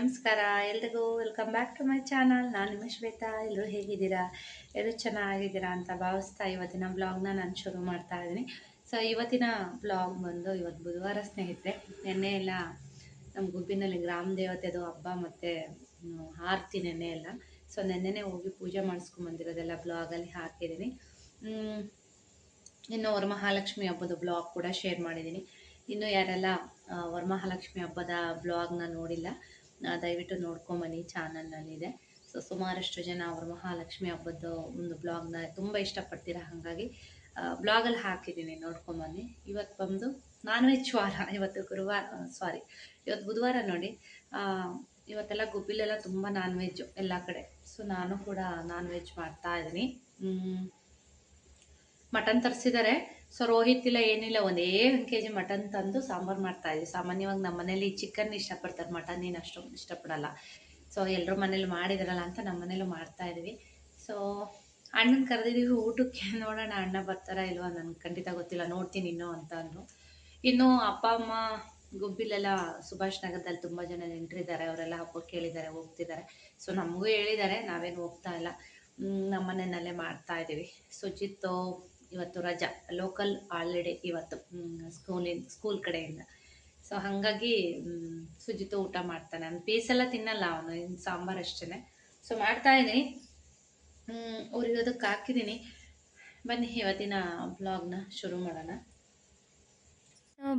ನಮಸ್ಕಾರ, ಎಲ್ರಿಗೂ welcome back to my channel ನಾನು ನಿಮ್ಮ ಶ್ವೇತಾ ಎಲ್ಲರೂ ಹೇಗಿದ್ದೀರಾ? ಎಲ್ಲರೂ ಚೆನ್ನಾಗಿದ್ದೀರಾ ಅಂತ ಭಾವಿಸ್ತಾ ಇವತ್ತಿನ ಬ್ಲಾಗ್ನ ನಾನು ಶುರು ಮಾಡ್ತಾ ಇದ್ದೀನಿ. ಸೊ ಇವತ್ತಿನ ಬ್ಲಾಗ್ ಬಂದು ಇವತ್ತು ಬುಧವಾರ ಸ್ನೇಹಿತರೆ. ನೆನ್ನೆ ಎಲ್ಲ ನಮ್ಮ ಗುಬ್ಬಿನಲ್ಲಿ ಗ್ರಾಮ ದೇವತೆದು ಹಬ್ಬ ಮತ್ತು ಆರತಿ ನೆನ್ನೆ ಎಲ್ಲ. ಸೊ ನೆನ್ನೆನೇ ಹೋಗಿ ಪೂಜೆ ಮಾಡಿಸ್ಕೊಂಬಂದಿರೋದೆಲ್ಲ ಬ್ಲಾಗಲ್ಲಿ ಹಾಕಿದ್ದೀನಿ. ಇನ್ನು ವರಮಹಾಲಕ್ಷ್ಮಿ ಹಬ್ಬದ ಬ್ಲಾಗ್ ಕೂಡ ಶೇರ್ ಮಾಡಿದ್ದೀನಿ. ಇನ್ನು ಯಾರೆಲ್ಲ ವರಮಹಾಲಕ್ಷ್ಮಿ ಹಬ್ಬದ ಬ್ಲಾಗ್ನ ನೋಡಿಲ್ಲ ದಯವಿಟ್ಟು ನೋಡ್ಕೊಂಬನ್ನಿ ಚಾನಲ್ನಲ್ಲಿದೆ ಸೊ ಸುಮಾರಷ್ಟು ಜನ ಅವರು ಮಹಾಲಕ್ಷ್ಮಿ ಹಬ್ಬದ ಒಂದು ಬ್ಲಾಗ್ನ ತುಂಬ ಇಷ್ಟಪಡ್ತೀರ ಹಾಗಾಗಿ ಬ್ಲಾಗಲ್ಲಿ ಹಾಕಿದ್ದೀನಿ, ನೋಡ್ಕೊಂಬನ್ನಿ. ಇವತ್ತು ಬಂದು ನಾನ್ ವೆಜ್ ವಾರ, ಇವತ್ತು ಗುರುವಾರ ಸಾರಿ ಇವತ್ತು ಬುಧವಾರ ನೋಡಿ. ಇವತ್ತೆಲ್ಲ ಗುಬ್ಬಿಲೆಲ್ಲ ತುಂಬ ನಾನ್ ವೆಜ್ ಎಲ್ಲ ಕಡೆ. ಸೊ ನಾನು ಕೂಡ ನಾನ್ ವೆಜ್ ಮಾಡ್ತಾ ಇದ್ದೀನಿ. ಮಟನ್ ತರಿಸಿದ್ದಾರೆ. ಸೊ ರೋಹಿತ್ ಇಲ್ಲ ಏನಿಲ್ಲ ಒಂದೇ ಒಂದು ಕೆ ಜಿ ಮಟನ್ ತಂದು ಸಾಂಬಾರು ಮಾಡ್ತಾ ಇದ್ವಿ. ಸಾಮಾನ್ಯವಾಗಿ ನಮ್ಮ ಮನೇಲಿ ಚಿಕನ್ ಇಷ್ಟಪಡ್ತಾರೆ. ಮಟನ್ ಏನು ಅಷ್ಟೊಂದು ಇಷ್ಟಪಡಲ್ಲ. ಸೊ ಎಲ್ಲರ ಮನೇಲಿ ಮಾಡಿದಾರಲ್ಲ ಅಂತ ನಮ್ಮ ಮನೇಲೂ ಮಾಡ್ತಾ ಇದ್ವಿ. ಸೊ ಅಣ್ಣನ ಕರೆದಿದ್ದೀವಿ ಊಟಕ್ಕೆ. ನೋಡೋಣ ಅಣ್ಣ ಬರ್ತಾರಾ ಇಲ್ವಾ ನನಗೆ ಖಂಡಿತ ಗೊತ್ತಿಲ್ಲ. ನೋಡ್ತೀನಿ ಇನ್ನೂ ಅಂತ ಅಂದರು. ಇನ್ನು ಅಪ್ಪ, ಅಮ್ಮ, ಗುಬ್ಬಿಲೆಲ್ಲ ಸುಭಾಷ್ ನಗರದಲ್ಲಿ ತುಂಬ ಜನ ನೆಂಟರಿದ್ದಾರೆ. ಅವರೆಲ್ಲ ಹಬ್ಬಕ್ಕೆ ಕೇಳಿದ್ದಾರೆ, ಹೋಗ್ತಿದ್ದಾರೆ. ಸೊ ನಮಗೂ ಹೇಳಿದ್ದಾರೆ. ನಾವೇನು ಹೋಗ್ತಾ ಇಲ್ಲ. ನಮ್ಮ ಮನೆಯಲ್ಲೇ ಮಾಡ್ತಾ ಇದ್ದೀವಿ ಸುಜಿತ್ತು ಇವತ್ತು ರಜಾ ಲೋಕಲ್ ಹಾಲಿಡೇ ಇವತ್ತು ಸ್ಕೂಲಿನ ಸ್ಕೂಲ್ ಕಡೆಯಿಂದ. ಸೊ ಹಾಗಾಗಿ ಸುಜಿತ ಊಟ ಮಾಡ್ತಾನೆ. ಅವ್ನು ಪೀಸೆಲ್ಲ ತಿನ್ನಲ್ಲ ಅವನು, ಇನ್ನು ಸಾಂಬಾರು ಅಷ್ಟೇ ಸೊ ಮಾಡ್ತಾ ಇದ್ದೀನಿ. ಅವ್ರಿಗೋದಕ್ಕೆ ಹಾಕಿದ್ದೀನಿ. ಬನ್ನಿ, ಇವತ್ತಿನ ಬ್ಲಾಗ್ನ ಶುರು ಮಾಡೋಣ.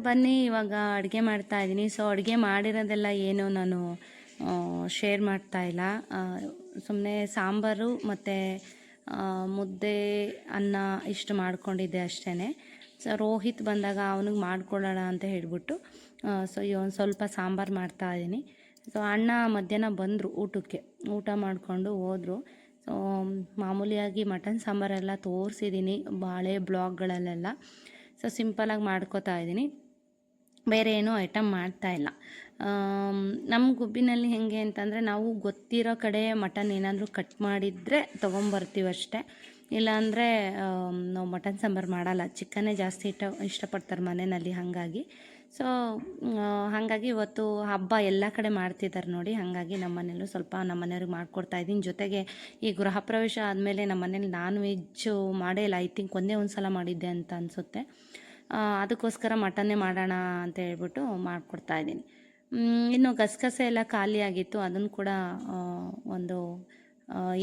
ಬನ್ನಿ, ಇವಾಗ ಅಡುಗೆ ಮಾಡ್ತಾ ಇದ್ದೀನಿ. ಸೊ ಅಡುಗೆ ಮಾಡಿರೋದೆಲ್ಲ ಏನು ನಾನು ಶೇರ್ ಮಾಡ್ತಾ ಇಲ್ಲ. ಸುಮ್ಮನೆ ಸಾಂಬಾರು ಮತ್ತು ಮುದ್ದೆ ಅನ್ನ ಇಷ್ಟು ಮಾಡ್ಕೊಂಡಿದ್ದೆ ಅಷ್ಟೇ ಸೊ ರೋಹಿತ್ ಬಂದಾಗ ಅವನಿಗೆ ಮಾಡ್ಕೊಳ್ಳೋಣ ಅಂತ ಹೇಳಿಬಿಟ್ಟು ಸೊ ಒಂದು ಸ್ವಲ್ಪ ಸಾಂಬಾರು ಮಾಡ್ತಾ ಇದ್ದೀನಿ. ಸೊ ಅಣ್ಣ ಮಧ್ಯಾಹ್ನ ಬಂದರು ಊಟಕ್ಕೆ. ಊಟ ಮಾಡಿಕೊಂಡು ಹೋದರು. ಸೊ ಮಾಮೂಲಿಯಾಗಿ ಮಟನ್ ಸಾಂಬಾರೆಲ್ಲ ತೋರಿಸಿದ್ದೀನಿ ಬಾಳೆ ಬ್ಲಾಗ್ಗಳಲ್ಲೆಲ್ಲ. ಸೊ ಸಿಂಪಲಾಗಿ ಮಾಡ್ಕೋತಾ ಇದ್ದೀನಿ. ಬೇರೆ ಏನೂ ಐಟಮ್ ಮಾಡ್ತಾ ಇಲ್ಲ. ಆಮ್, ನಮ್ಮ ಗುಬ್ಬಿನಲ್ಲಿ ಹೇಗೆ ಅಂತಂದರೆ ನಾವು ಗೊತ್ತಿರೋ ಕಡೆ ಮಟನ್ ಏನಾದರೂ ಕಟ್ ಮಾಡಿದರೆ ತೊಗೊಂಬರ್ತೀವಿ ಅಷ್ಟೇ. ಇಲ್ಲಾಂದರೆ ನಾವು ಮಟನ್ ಸಾಂಬಾರು ಮಾಡಲ್ಲ. ಚಿಕನ್ನೇ ಜಾಸ್ತಿ ಇಷ್ಟ ಇಷ್ಟಪಡ್ತಾರೆ ಮನೆಯಲ್ಲಿ ಹಾಗಾಗಿ. ಸೊ ಹಾಗಾಗಿ ಇವತ್ತು ಹಬ್ಬ ಎಲ್ಲ ಕಡೆ ಮಾಡ್ತಿದ್ದಾರೆ ನೋಡಿ. ಹಾಗಾಗಿ ನಮ್ಮ ಮನೇಲೂ ಸ್ವಲ್ಪ ನಮ್ಮ ಮನೆಯವ್ರಿಗೆ ಮಾಡಿಕೊಡ್ತಾ ಇದ್ದೀನಿ. ಜೊತೆಗೆ ಈ ಗೃಹ ಪ್ರವೇಶ ಆದಮೇಲೆ ನಮ್ಮ ಮನೇಲಿ ನಾನ್ ವೆಜ್ಜು ಮಾಡೇ ಇಲ್ಲ. ಐ ಥಿಂಕ್ ಒಂದೇ ಒಂದು ಸಲ ಮಾಡಿದ್ದೆ ಅಂತ ಅನಿಸುತ್ತೆ. ಅದಕ್ಕೋಸ್ಕರ ಮಟನ್ನೇ ಮಾಡೋಣ ಅಂತ ಹೇಳ್ಬಿಟ್ಟು ಮಾಡಿಕೊಡ್ತಾ ಇದ್ದೀನಿ. ಇನ್ನು ಗಸಗಸೆ ಎಲ್ಲ ಖಾಲಿಯಾಗಿತ್ತು ಅದನ್ನ ಅದನ್ನು ಕೂಡ ಒಂದು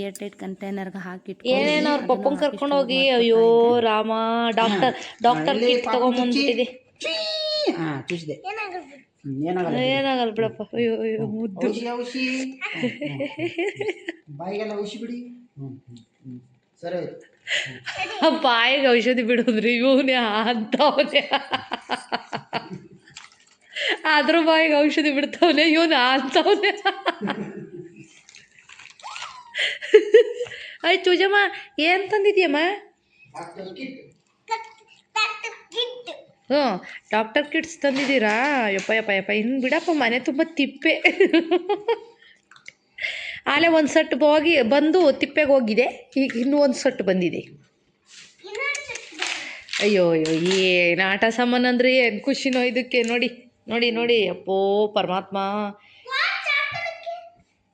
ಏರ್ಟೈಟ್ ಕಂಟೈನರ್ಗೆ ಹಾಕಿಟ್ಟು ಏನೇನು ಅವ್ರ ಪಪ್ಪನ್ ಕರ್ಕೊಂಡು ಹೋಗಿ? ಅಯ್ಯೋ ರಾಮ ಡಾಕ್ಟರ್ ಡಾಕ್ಟರ್ ಕಿಟ್ ತಗೊಂಬಂದ್ಬಿಟ್ಟಿದೆ ಏನಾಗಲ್ಲ ಬಿಡಪ್ಪ. ಅಯ್ಯೋ ಅಯ್ಯೋ ಮುದ್ದು. ಬಾಯಿಗೆಲ್ಲ ಔಷಧಿ ಬಿಡಿ. ಸರಿ ಆಯ್ತು. ಬಾಯಿಗೆ ಔಷಧಿ ಬಿಡೋದ್ರಿ. ಇವನೇ ಅಂತವನೇ ಅದ್ರ ಬಾಯಿಗೆ ಔಷಧಿ ಬಿಡ್ತಾವನೆ ಇವನು ಅಂತವನೆ ಆಯ್ತು ಚೂಜಮ್ಮ ಏನು ತಂದಿದ್ಯಮ್ಮ? ಹ್ಞೂ ಡಾಕ್ಟರ್ ಕಿಟ್ಸ್ ತಂದಿದ್ದೀರಾ? ಯಪ್ಪ ಯಪ್ಪ ಯಪ್ಪ ಇನ್ನು ಬಿಡಪ್ಪ ಮನೆ ತುಂಬ ತಿಪ್ಪೆ. ಆಲೆ ಒಂದು ಸಟ್ ಹೋಗಿ ಬಂದು ತಿಪ್ಪೆಗೆ ಹೋಗಿದೆ. ಈಗ ಇನ್ನೂ ಒಂದು ಸಟ್ ಬಂದಿದೆ. ಅಯ್ಯೋ ಅಯ್ಯೋ ಏನು ಆಟ ಸಾಮಾನು ಅಂದರೆ ಏನು ಖುಷಿನೋ ಇದಕ್ಕೆ ನೋಡಿ. ನೋಡಿ ನೋಡಿ ಅಪ್ಪೋ ಪರಮಾತ್ಮ.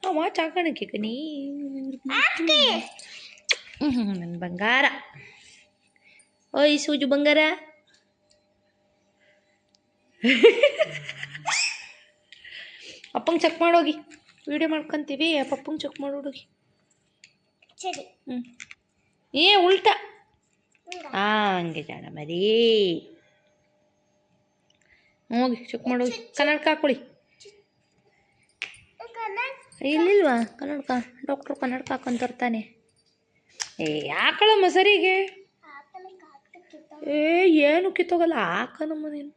ಅವ ಚಾಕಣಕ್ಕೆ ಕಣಿ ನನ್ನ ಬಂಗಾರ. ಓಯ್ ಸೂಜು ಬಂಗಾರ. ಅಪ್ಪಂಗೆ ಚೆಕ್ ಮಾಡೋಗಿ ವಿಡಿಯೋ ಮಾಡ್ಕೊಂತೀವಿ ಪಪ್ಪಂಗೆ ಚೆಕ್ ಮಾಡೋಗಿ ಹ್ಞೂ ಏ ಉಲ್ಟಾ. ಹಂಗೆ ಜಾಣ ಮರಿ. ಹೋಗಿ ಚೆಕ್ ಮಾಡೋಗಿ ಕನ್ನಡಕ ಹಾಕೊಳ್ಳಿ ಇಲ್ಲಿಲ್ವಾ? ಕನ್ನಡಕ. ಡಾಕ್ಟ್ರು ಕನ್ನಡಕ ಹಾಕೊಂಡ್ ತರ್ತಾನೆ. ಏ ಹಾಕಳಮ್ಮ ಸರಿಗೆ ಏ ಏನು ಕಿತ್ತೋಗಲ್ಲ. ಹಾಕನಮ್ಮ ನೀನು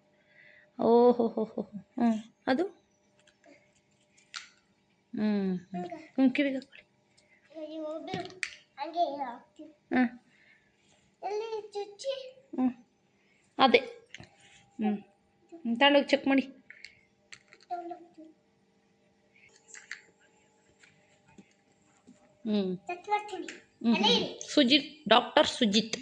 ಓಹೋ ಹೋ ಹೋ ಹ್ಞೂ ಅದು? ಹ್ಞೂ ಹ್ಞೂ ಕಿವಿಗೆ ಹಾಕೊಳ್ಳಿ ಹಾಂ ಹ್ಞೂ ಅದೇ. ಹ್ಞೂ ತಗೊಂಡೋಗಿ ಚೆಕ್ ಮಾಡಿ. ಹ್ಞೂ ಸುಜಿತ್ ಡಾಕ್ಟರ್ ಸುಜಿತ್.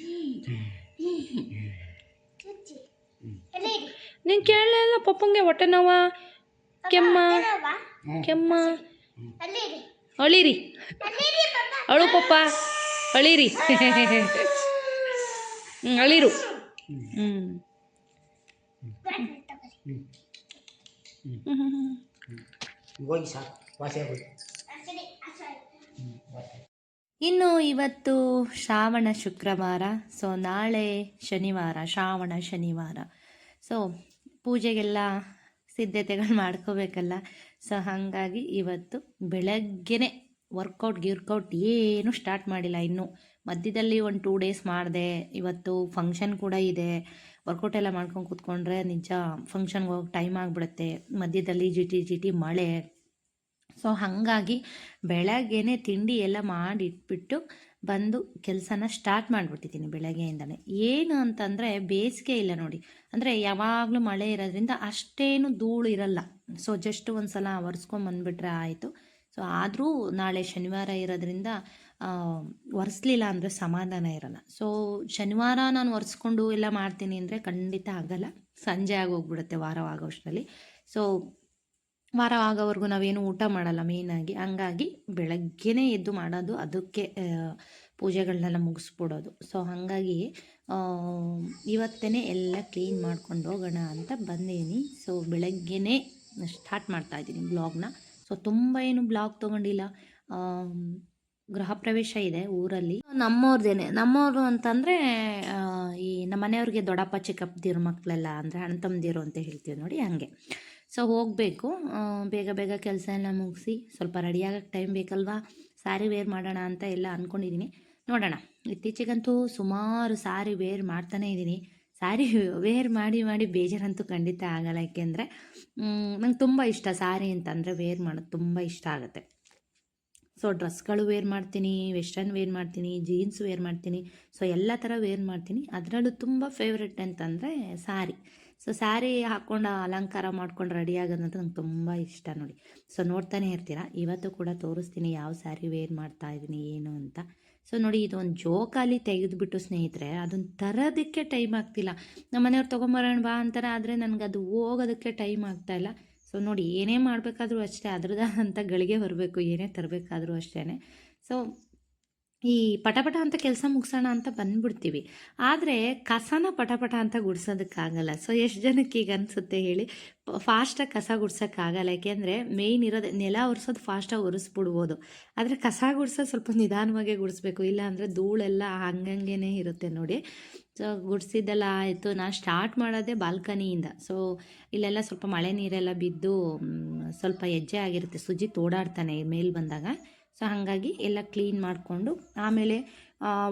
ನೀನು ಕೇಳಲಿಲ್ಲ ಪಪ್ಪಂಗೆ ಹೊಟ್ಟೆ ನೋವ? ಕೆಮ್ಮ? ಕೆಮ್ಮ? ಅಳಿರಿ. ಅಳು ಪಪ್ಪ ಅಳಿರಿ. ಹ್ಮ್, ಅಳಿರು. ಹ್ಞೂ ಇನ್ನು ಇವತ್ತು ಶ್ರಾವಣ ಶುಕ್ರವಾರ ಸೊ ನಾಳೆ ಶನಿವಾರ, ಶ್ರಾವಣ ಶನಿವಾರ. ಸೊ ಪೂಜೆಗೆಲ್ಲ ಸಿದ್ಧತೆಗಳು ಮಾಡ್ಕೋಬೇಕಲ್ಲ. ಸೊ ಹಾಗಾಗಿ ಇವತ್ತು ಬೆಳಗ್ಗೆನೆ ವರ್ಕೌಟ್ ಗಿರ್ಕೌಟ್ ಏನೂ ಸ್ಟಾರ್ಟ್ ಮಾಡಿಲ್ಲ ಇನ್ನೂ. ಮಧ್ಯದಲ್ಲಿ ಒಂದು ಟೂ ಡೇಸ್ ಮಾಡಿದೆ. ಇವತ್ತು ಫಂಕ್ಷನ್ ಕೂಡ ಇದೆ. ವರ್ಕೌಟ್ ಎಲ್ಲ ಮಾಡ್ಕೊಂಡು ಕೂತ್ಕೊಂಡ್ರೆ ನಿಜ ಫಂಕ್ಷನ್ಗೆ ಹೋಗಿ ಟೈಮ್ ಆಗಿಬಿಡುತ್ತೆ. ಮಧ್ಯದಲ್ಲಿ ಜಿಟಿ ಜಿಟಿ ಮಳೆ. ಸೊ ಹಾಗಾಗಿ ಬೆಳಗ್ಗೆನೆ ತಿಂಡಿ ಎಲ್ಲ ಮಾಡಿಟ್ಬಿಟ್ಟು ಬಂದು ಕೆಲಸನ ಸ್ಟಾರ್ಟ್ ಮಾಡಿಬಿಟ್ಟಿದ್ದೀನಿ ಬೆಳಗ್ಗೆಯಿಂದನೇ. ಏನು ಅಂತಂದರೆ ಬೇಸಿಗೆ ಇಲ್ಲ ನೋಡಿ. ಅಂದರೆ ಯಾವಾಗಲೂ ಮಳೆ ಇರೋದ್ರಿಂದ ಅಷ್ಟೇನು ಧೂಳು ಇರಲ್ಲ. ಸೊ ಜಸ್ಟ್ ಒಂದು ಸಲ ಒರೆಸ್ಕೊಂಬಂದ್ಬಿಟ್ರೆ ಆಯಿತು. ಸೊ ಆದರೂ ನಾಳೆ ಶನಿವಾರ ಇರೋದ್ರಿಂದ ಒರೆಸ್ಲಿಲ್ಲ ಅಂದರೆ ಸಮಾಧಾನ ಇರಲ್ಲ. ಸೊ ಶನಿವಾರ ನಾನು ಒರೆಸ್ಕೊಂಡು ಎಲ್ಲ ಮಾಡ್ತೀನಿ ಅಂದರೆ ಖಂಡಿತ ಆಗಲ್ಲ. ಸಂಜೆ ಆಗೋಗ್ಬಿಡುತ್ತೆ ವಾರ ಆಗೋಷ್ಟರಲ್ಲಿ. ಸೊ ವಾರ ಆಗೋವರೆಗೂ ನಾವೇನು ಊಟ ಮಾಡಲ್ಲ ಮೇಯ್ನಾಗಿ ಹಂಗಾಗಿ ಬೆಳಗ್ಗೆನೇ ಎದ್ದು ಮಾಡೋದು, ಅದಕ್ಕೆ ಪೂಜೆಗಳನ್ನೆಲ್ಲ ಮುಗಿಸ್ಬಿಡೋದು. ಸೊ ಹಾಗಾಗಿ ಇವತ್ತೇ ಎಲ್ಲ ಕ್ಲೀನ್ ಮಾಡ್ಕೊಂಡು ಹೋಗೋಣ ಅಂತ ಬಂದೀನಿ. ಸೊ ಬೆಳಗ್ಗೆನೇ ಸ್ಟಾರ್ಟ್ ಮಾಡ್ತಾ ಇದ್ದೀನಿ ಬ್ಲಾಗ್ನ ಸೊ ತುಂಬ ಏನು ಬ್ಲಾಗ್ ತೊಗೊಂಡಿಲ್ಲ. ಗೃಹ ಪ್ರವೇಶ ಇದೆ ಊರಲ್ಲಿ. ನಮ್ಮವ್ರದ್ದೇನೆ ನಮ್ಮವರು ಅಂತಂದರೆ ಈ ನಮ್ಮ ಮನೆಯವ್ರಿಗೆ ದೊಡ್ಡಪ್ಪ, ಚಿಕ್ಕಪ್ಪದಿರೋ ಮಕ್ಕಳೆಲ್ಲ ಅಂದರೆ ಅಣ್ಣ ತಮ್ಮದಿರು ಅಂತ ಹೇಳ್ತೀವಿ ನೋಡಿ ಹಾಗೆ. ಸೊ ಹೋಗಬೇಕು ಬೇಗ ಬೇಗ ಕೆಲಸ ಎಲ್ಲ ಮುಗಿಸಿ, ಸ್ವಲ್ಪ ರೆಡಿಯಾಗಕ್ಕೆ ಟೈಮ್ ಬೇಕಲ್ವಾ? ಸ್ಯಾರಿ ವೇರ್ ಮಾಡೋಣ ಅಂತ ಎಲ್ಲ ಅಂದ್ಕೊಂಡಿದ್ದೀನಿ ನೋಡೋಣ, ಇತ್ತೀಚೆಗಂತೂ ಸುಮಾರು ಸಾರಿ ವೇರ್ ಮಾಡ್ತಾನೇ ಇದ್ದೀನಿ ಸ್ಯಾರಿ ವೇರ್ ಮಾಡಿ ಮಾಡಿ ಬೇಜಾರಂತೂ ಖಂಡಿತ ಆಗಲ್ಲ. ಯಾಕೆಂದರೆ ನಂಗೆ ತುಂಬ ಇಷ್ಟ ಸ್ಯಾರಿ ಅಂತಂದರೆ ವೇರ್ ಮಾಡೋದು ತುಂಬ ಇಷ್ಟ ಆಗುತ್ತೆ. ಸೊ ಡ್ರೆಸ್ಗಳು ವೇರ್ ಮಾಡ್ತೀನಿ ವೆಸ್ಟರ್ನ್ ವೇರ್ ಮಾಡ್ತೀನಿ ಜೀನ್ಸ್ ವೇರ್ ಮಾಡ್ತೀನಿ. ಸೊ ಎಲ್ಲ ಥರ ವೇರ್ ಮಾಡ್ತೀನಿ. ಅದರಲ್ಲೂ ತುಂಬ ಫೇವ್ರೆಟ್ ಅಂತಂದರೆ ಸ್ಯಾರಿ ಸೊ ಸ್ಯಾರಿ ಹಾಕ್ಕೊಂಡು ಅಲಂಕಾರ ಮಾಡ್ಕೊಂಡು ರೆಡಿ ಆಗೋದಂತ ನಂಗೆ ತುಂಬ ಇಷ್ಟ ನೋಡಿ. ಸೊ ನೋಡ್ತಾನೆ ಇರ್ತೀರಾ? ಇವತ್ತು ಕೂಡ ತೋರಿಸ್ತೀನಿ ಯಾವ ಸ್ಯಾರಿ ವೇರ್ ಮಾಡ್ತಾ ಇದ್ದೀನಿ ಏನು ಅಂತ. ಸೊ ನೋಡಿ ಇದೊಂದು ಜೋಕಾಲಿ ತೆಗೆದುಬಿಟ್ಟು ಸ್ನೇಹಿತರೆ ಅದನ್ನು ತರೋದಕ್ಕೆ ಟೈಮ್ ಆಗ್ತಿಲ್ಲ. ನಮ್ಮ ಮನೆಯವ್ರು ತೊಗೊಂಬರೋಣ ಬಾ ಅಂತಾರೆ ಆದರೆ ನನಗೆ ಅದು ಹೋಗೋದಕ್ಕೆ ಟೈಮ್ ಆಗ್ತಾಯಿಲ್ಲ ಸೊ ನೋಡಿ, ಏನೇ ಮಾಡಬೇಕಾದ್ರೂ ಅಷ್ಟೇ ಅದ್ರದ್ದಾದಂಥ ಗಳಿಗೆ ಬರಬೇಕು, ಏನೇ ತರಬೇಕಾದ್ರೂ ಅಷ್ಟೇ ಸೊ ಈ ಪಟಪಟ ಅಂತ ಕೆಲಸ ಮುಗಿಸೋಣ ಅಂತ ಬಂದ್ಬಿಡ್ತೀವಿ. ಆದರೆ, ಕಸನ ಪಟಪಟ ಅಂತ ಗುಡ್ಸೋದಕ್ಕಾಗಲ್ಲ. ಸೊ ಎಷ್ಟು ಜನಕ್ಕೆ ಈಗ ಅನಿಸುತ್ತೆ ಹೇಳಿ ಫಾಸ್ಟಾಗಿ ಕಸ ಗುಡ್ಸೋಕ್ಕಾಗಲ್ಲ. ಯಾಕೆಂದರೆ ಮೇಯ್ನ್ ಇರೋದು, ನೆಲ ಒರೆಸೋದು ಫಾಸ್ಟಾಗಿ ಒರೆಸ್ಬಿಡ್ಬೋದು. ಆದರೆ ಕಸ ಗುಡ್ಸೋದು ಸ್ವಲ್ಪ ನಿಧಾನವಾಗೇ ಗುಡಿಸ್ಬೇಕು. ಇಲ್ಲ ಅಂದರೆ ಧೂಳೆಲ್ಲ ಹಂಗಂಗೆ ಇರುತ್ತೆ ನೋಡಿ. ಸೊ ಗುಡಿಸಿದ್ದೆಲ್ಲ ಆಯಿತು. ನಾನು ಸ್ಟಾರ್ಟ್ ಮಾಡೋದೇ ಬಾಲ್ಕನಿಯಿಂದ ಸೊ ಇಲ್ಲೆಲ್ಲ ಸ್ವಲ್ಪ ಮಳೆ ನೀರೆಲ್ಲ ಬಿದ್ದು ಸ್ವಲ್ಪ ಹೆಜ್ಜೆ ಆಗಿರುತ್ತೆ. ಸುಜಿ ತೋಡಾಡ್ತಾನೆ ಮೇಲೆ ಬಂದಾಗ. ಸೊ ಹಾಗಾಗಿ ಎಲ್ಲ ಕ್ಲೀನ್ ಮಾಡಿಕೊಂಡು, ಆಮೇಲೆ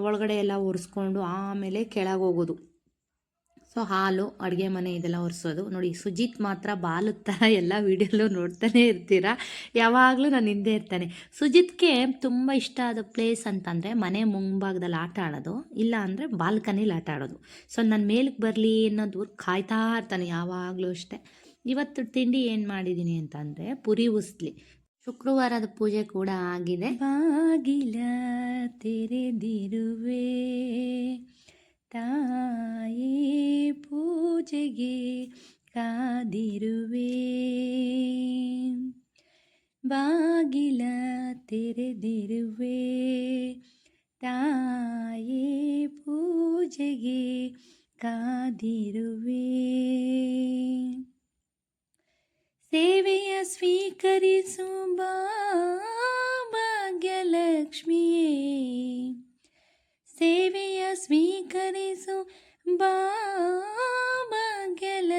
ಒಳಗಡೆ ಎಲ್ಲ ಒರೆಸ್ಕೊಂಡು, ಆಮೇಲೆ ಕೆಳಗೆ ಹೋಗೋದು. ಸೊ ಹಾಲು, ಅಡುಗೆ ಮನೆ ಇದೆಲ್ಲ ಒರೆಸೋದು. ನೋಡಿ, ಸುಜಿತ್ ಮಾತ್ರ ಥರ ಎಲ್ಲ ವೀಡಿಯೋಲ್ಲೂ ನೋಡ್ತಾನೆ ಇರ್ತೀರ? ಯಾವಾಗಲೂ ನಾನು ಹಿಂದೆ ಇರ್ತಾನೆ. ಸುಜಿತ್ಗೆ ತುಂಬ ಇಷ್ಟ ಆದ ಪ್ಲೇಸ್ ಅಂತಂದರೆ ಮನೆ ಮುಂಭಾಗದಲ್ಲಿ ಆಟ ಆಡೋದು, ಇಲ್ಲ ಅಂದರೆ ಬಾಲ್ಕನಿಲಿ ಆಟ ಆಡೋದು. ಸೊ ನಾನು ಮೇಲಕ್ಕೆ ಬರಲಿ ಅನ್ನೋದು ಕಾಯ್ತಾ ಇರ್ತಾನೆ ಯಾವಾಗಲೂ ಅಷ್ಟೇ. ಇವತ್ತು ತಿಂಡಿ ಏನು ಮಾಡಿದ್ದೀನಿ ಅಂತಂದರೆ ಪುರಿ ಉಸ್ಲಿ. ಶುಕ್ರವಾರದ ಪೂಜೆ ಕೂಡ ಆಗಿದೆ. ಬಾಗಿಲ ತೆರೆದಿರುವೆ. ತಾಯಿ ಪೂಜೆಗೆ ಕಾದಿರುವೆ. ಬಾಗಿಲ ತೆರೆದಿರುವೆ. ತಾಯಿ ಪೂಜೆಗೆ ಕಾದಿರುವೆ. ಸೇವೆಯ ಸ್ವೀಕರಿಸು ಭಾಗ್ಯಲಕ್ಷ್ಮಿಯೇ ಸೇವೆಯ ಸ್ವೀಕರಿಸು ಬಾ ಭಾಗ್ಯಲಕ್ಷ್ಮಿಯೇ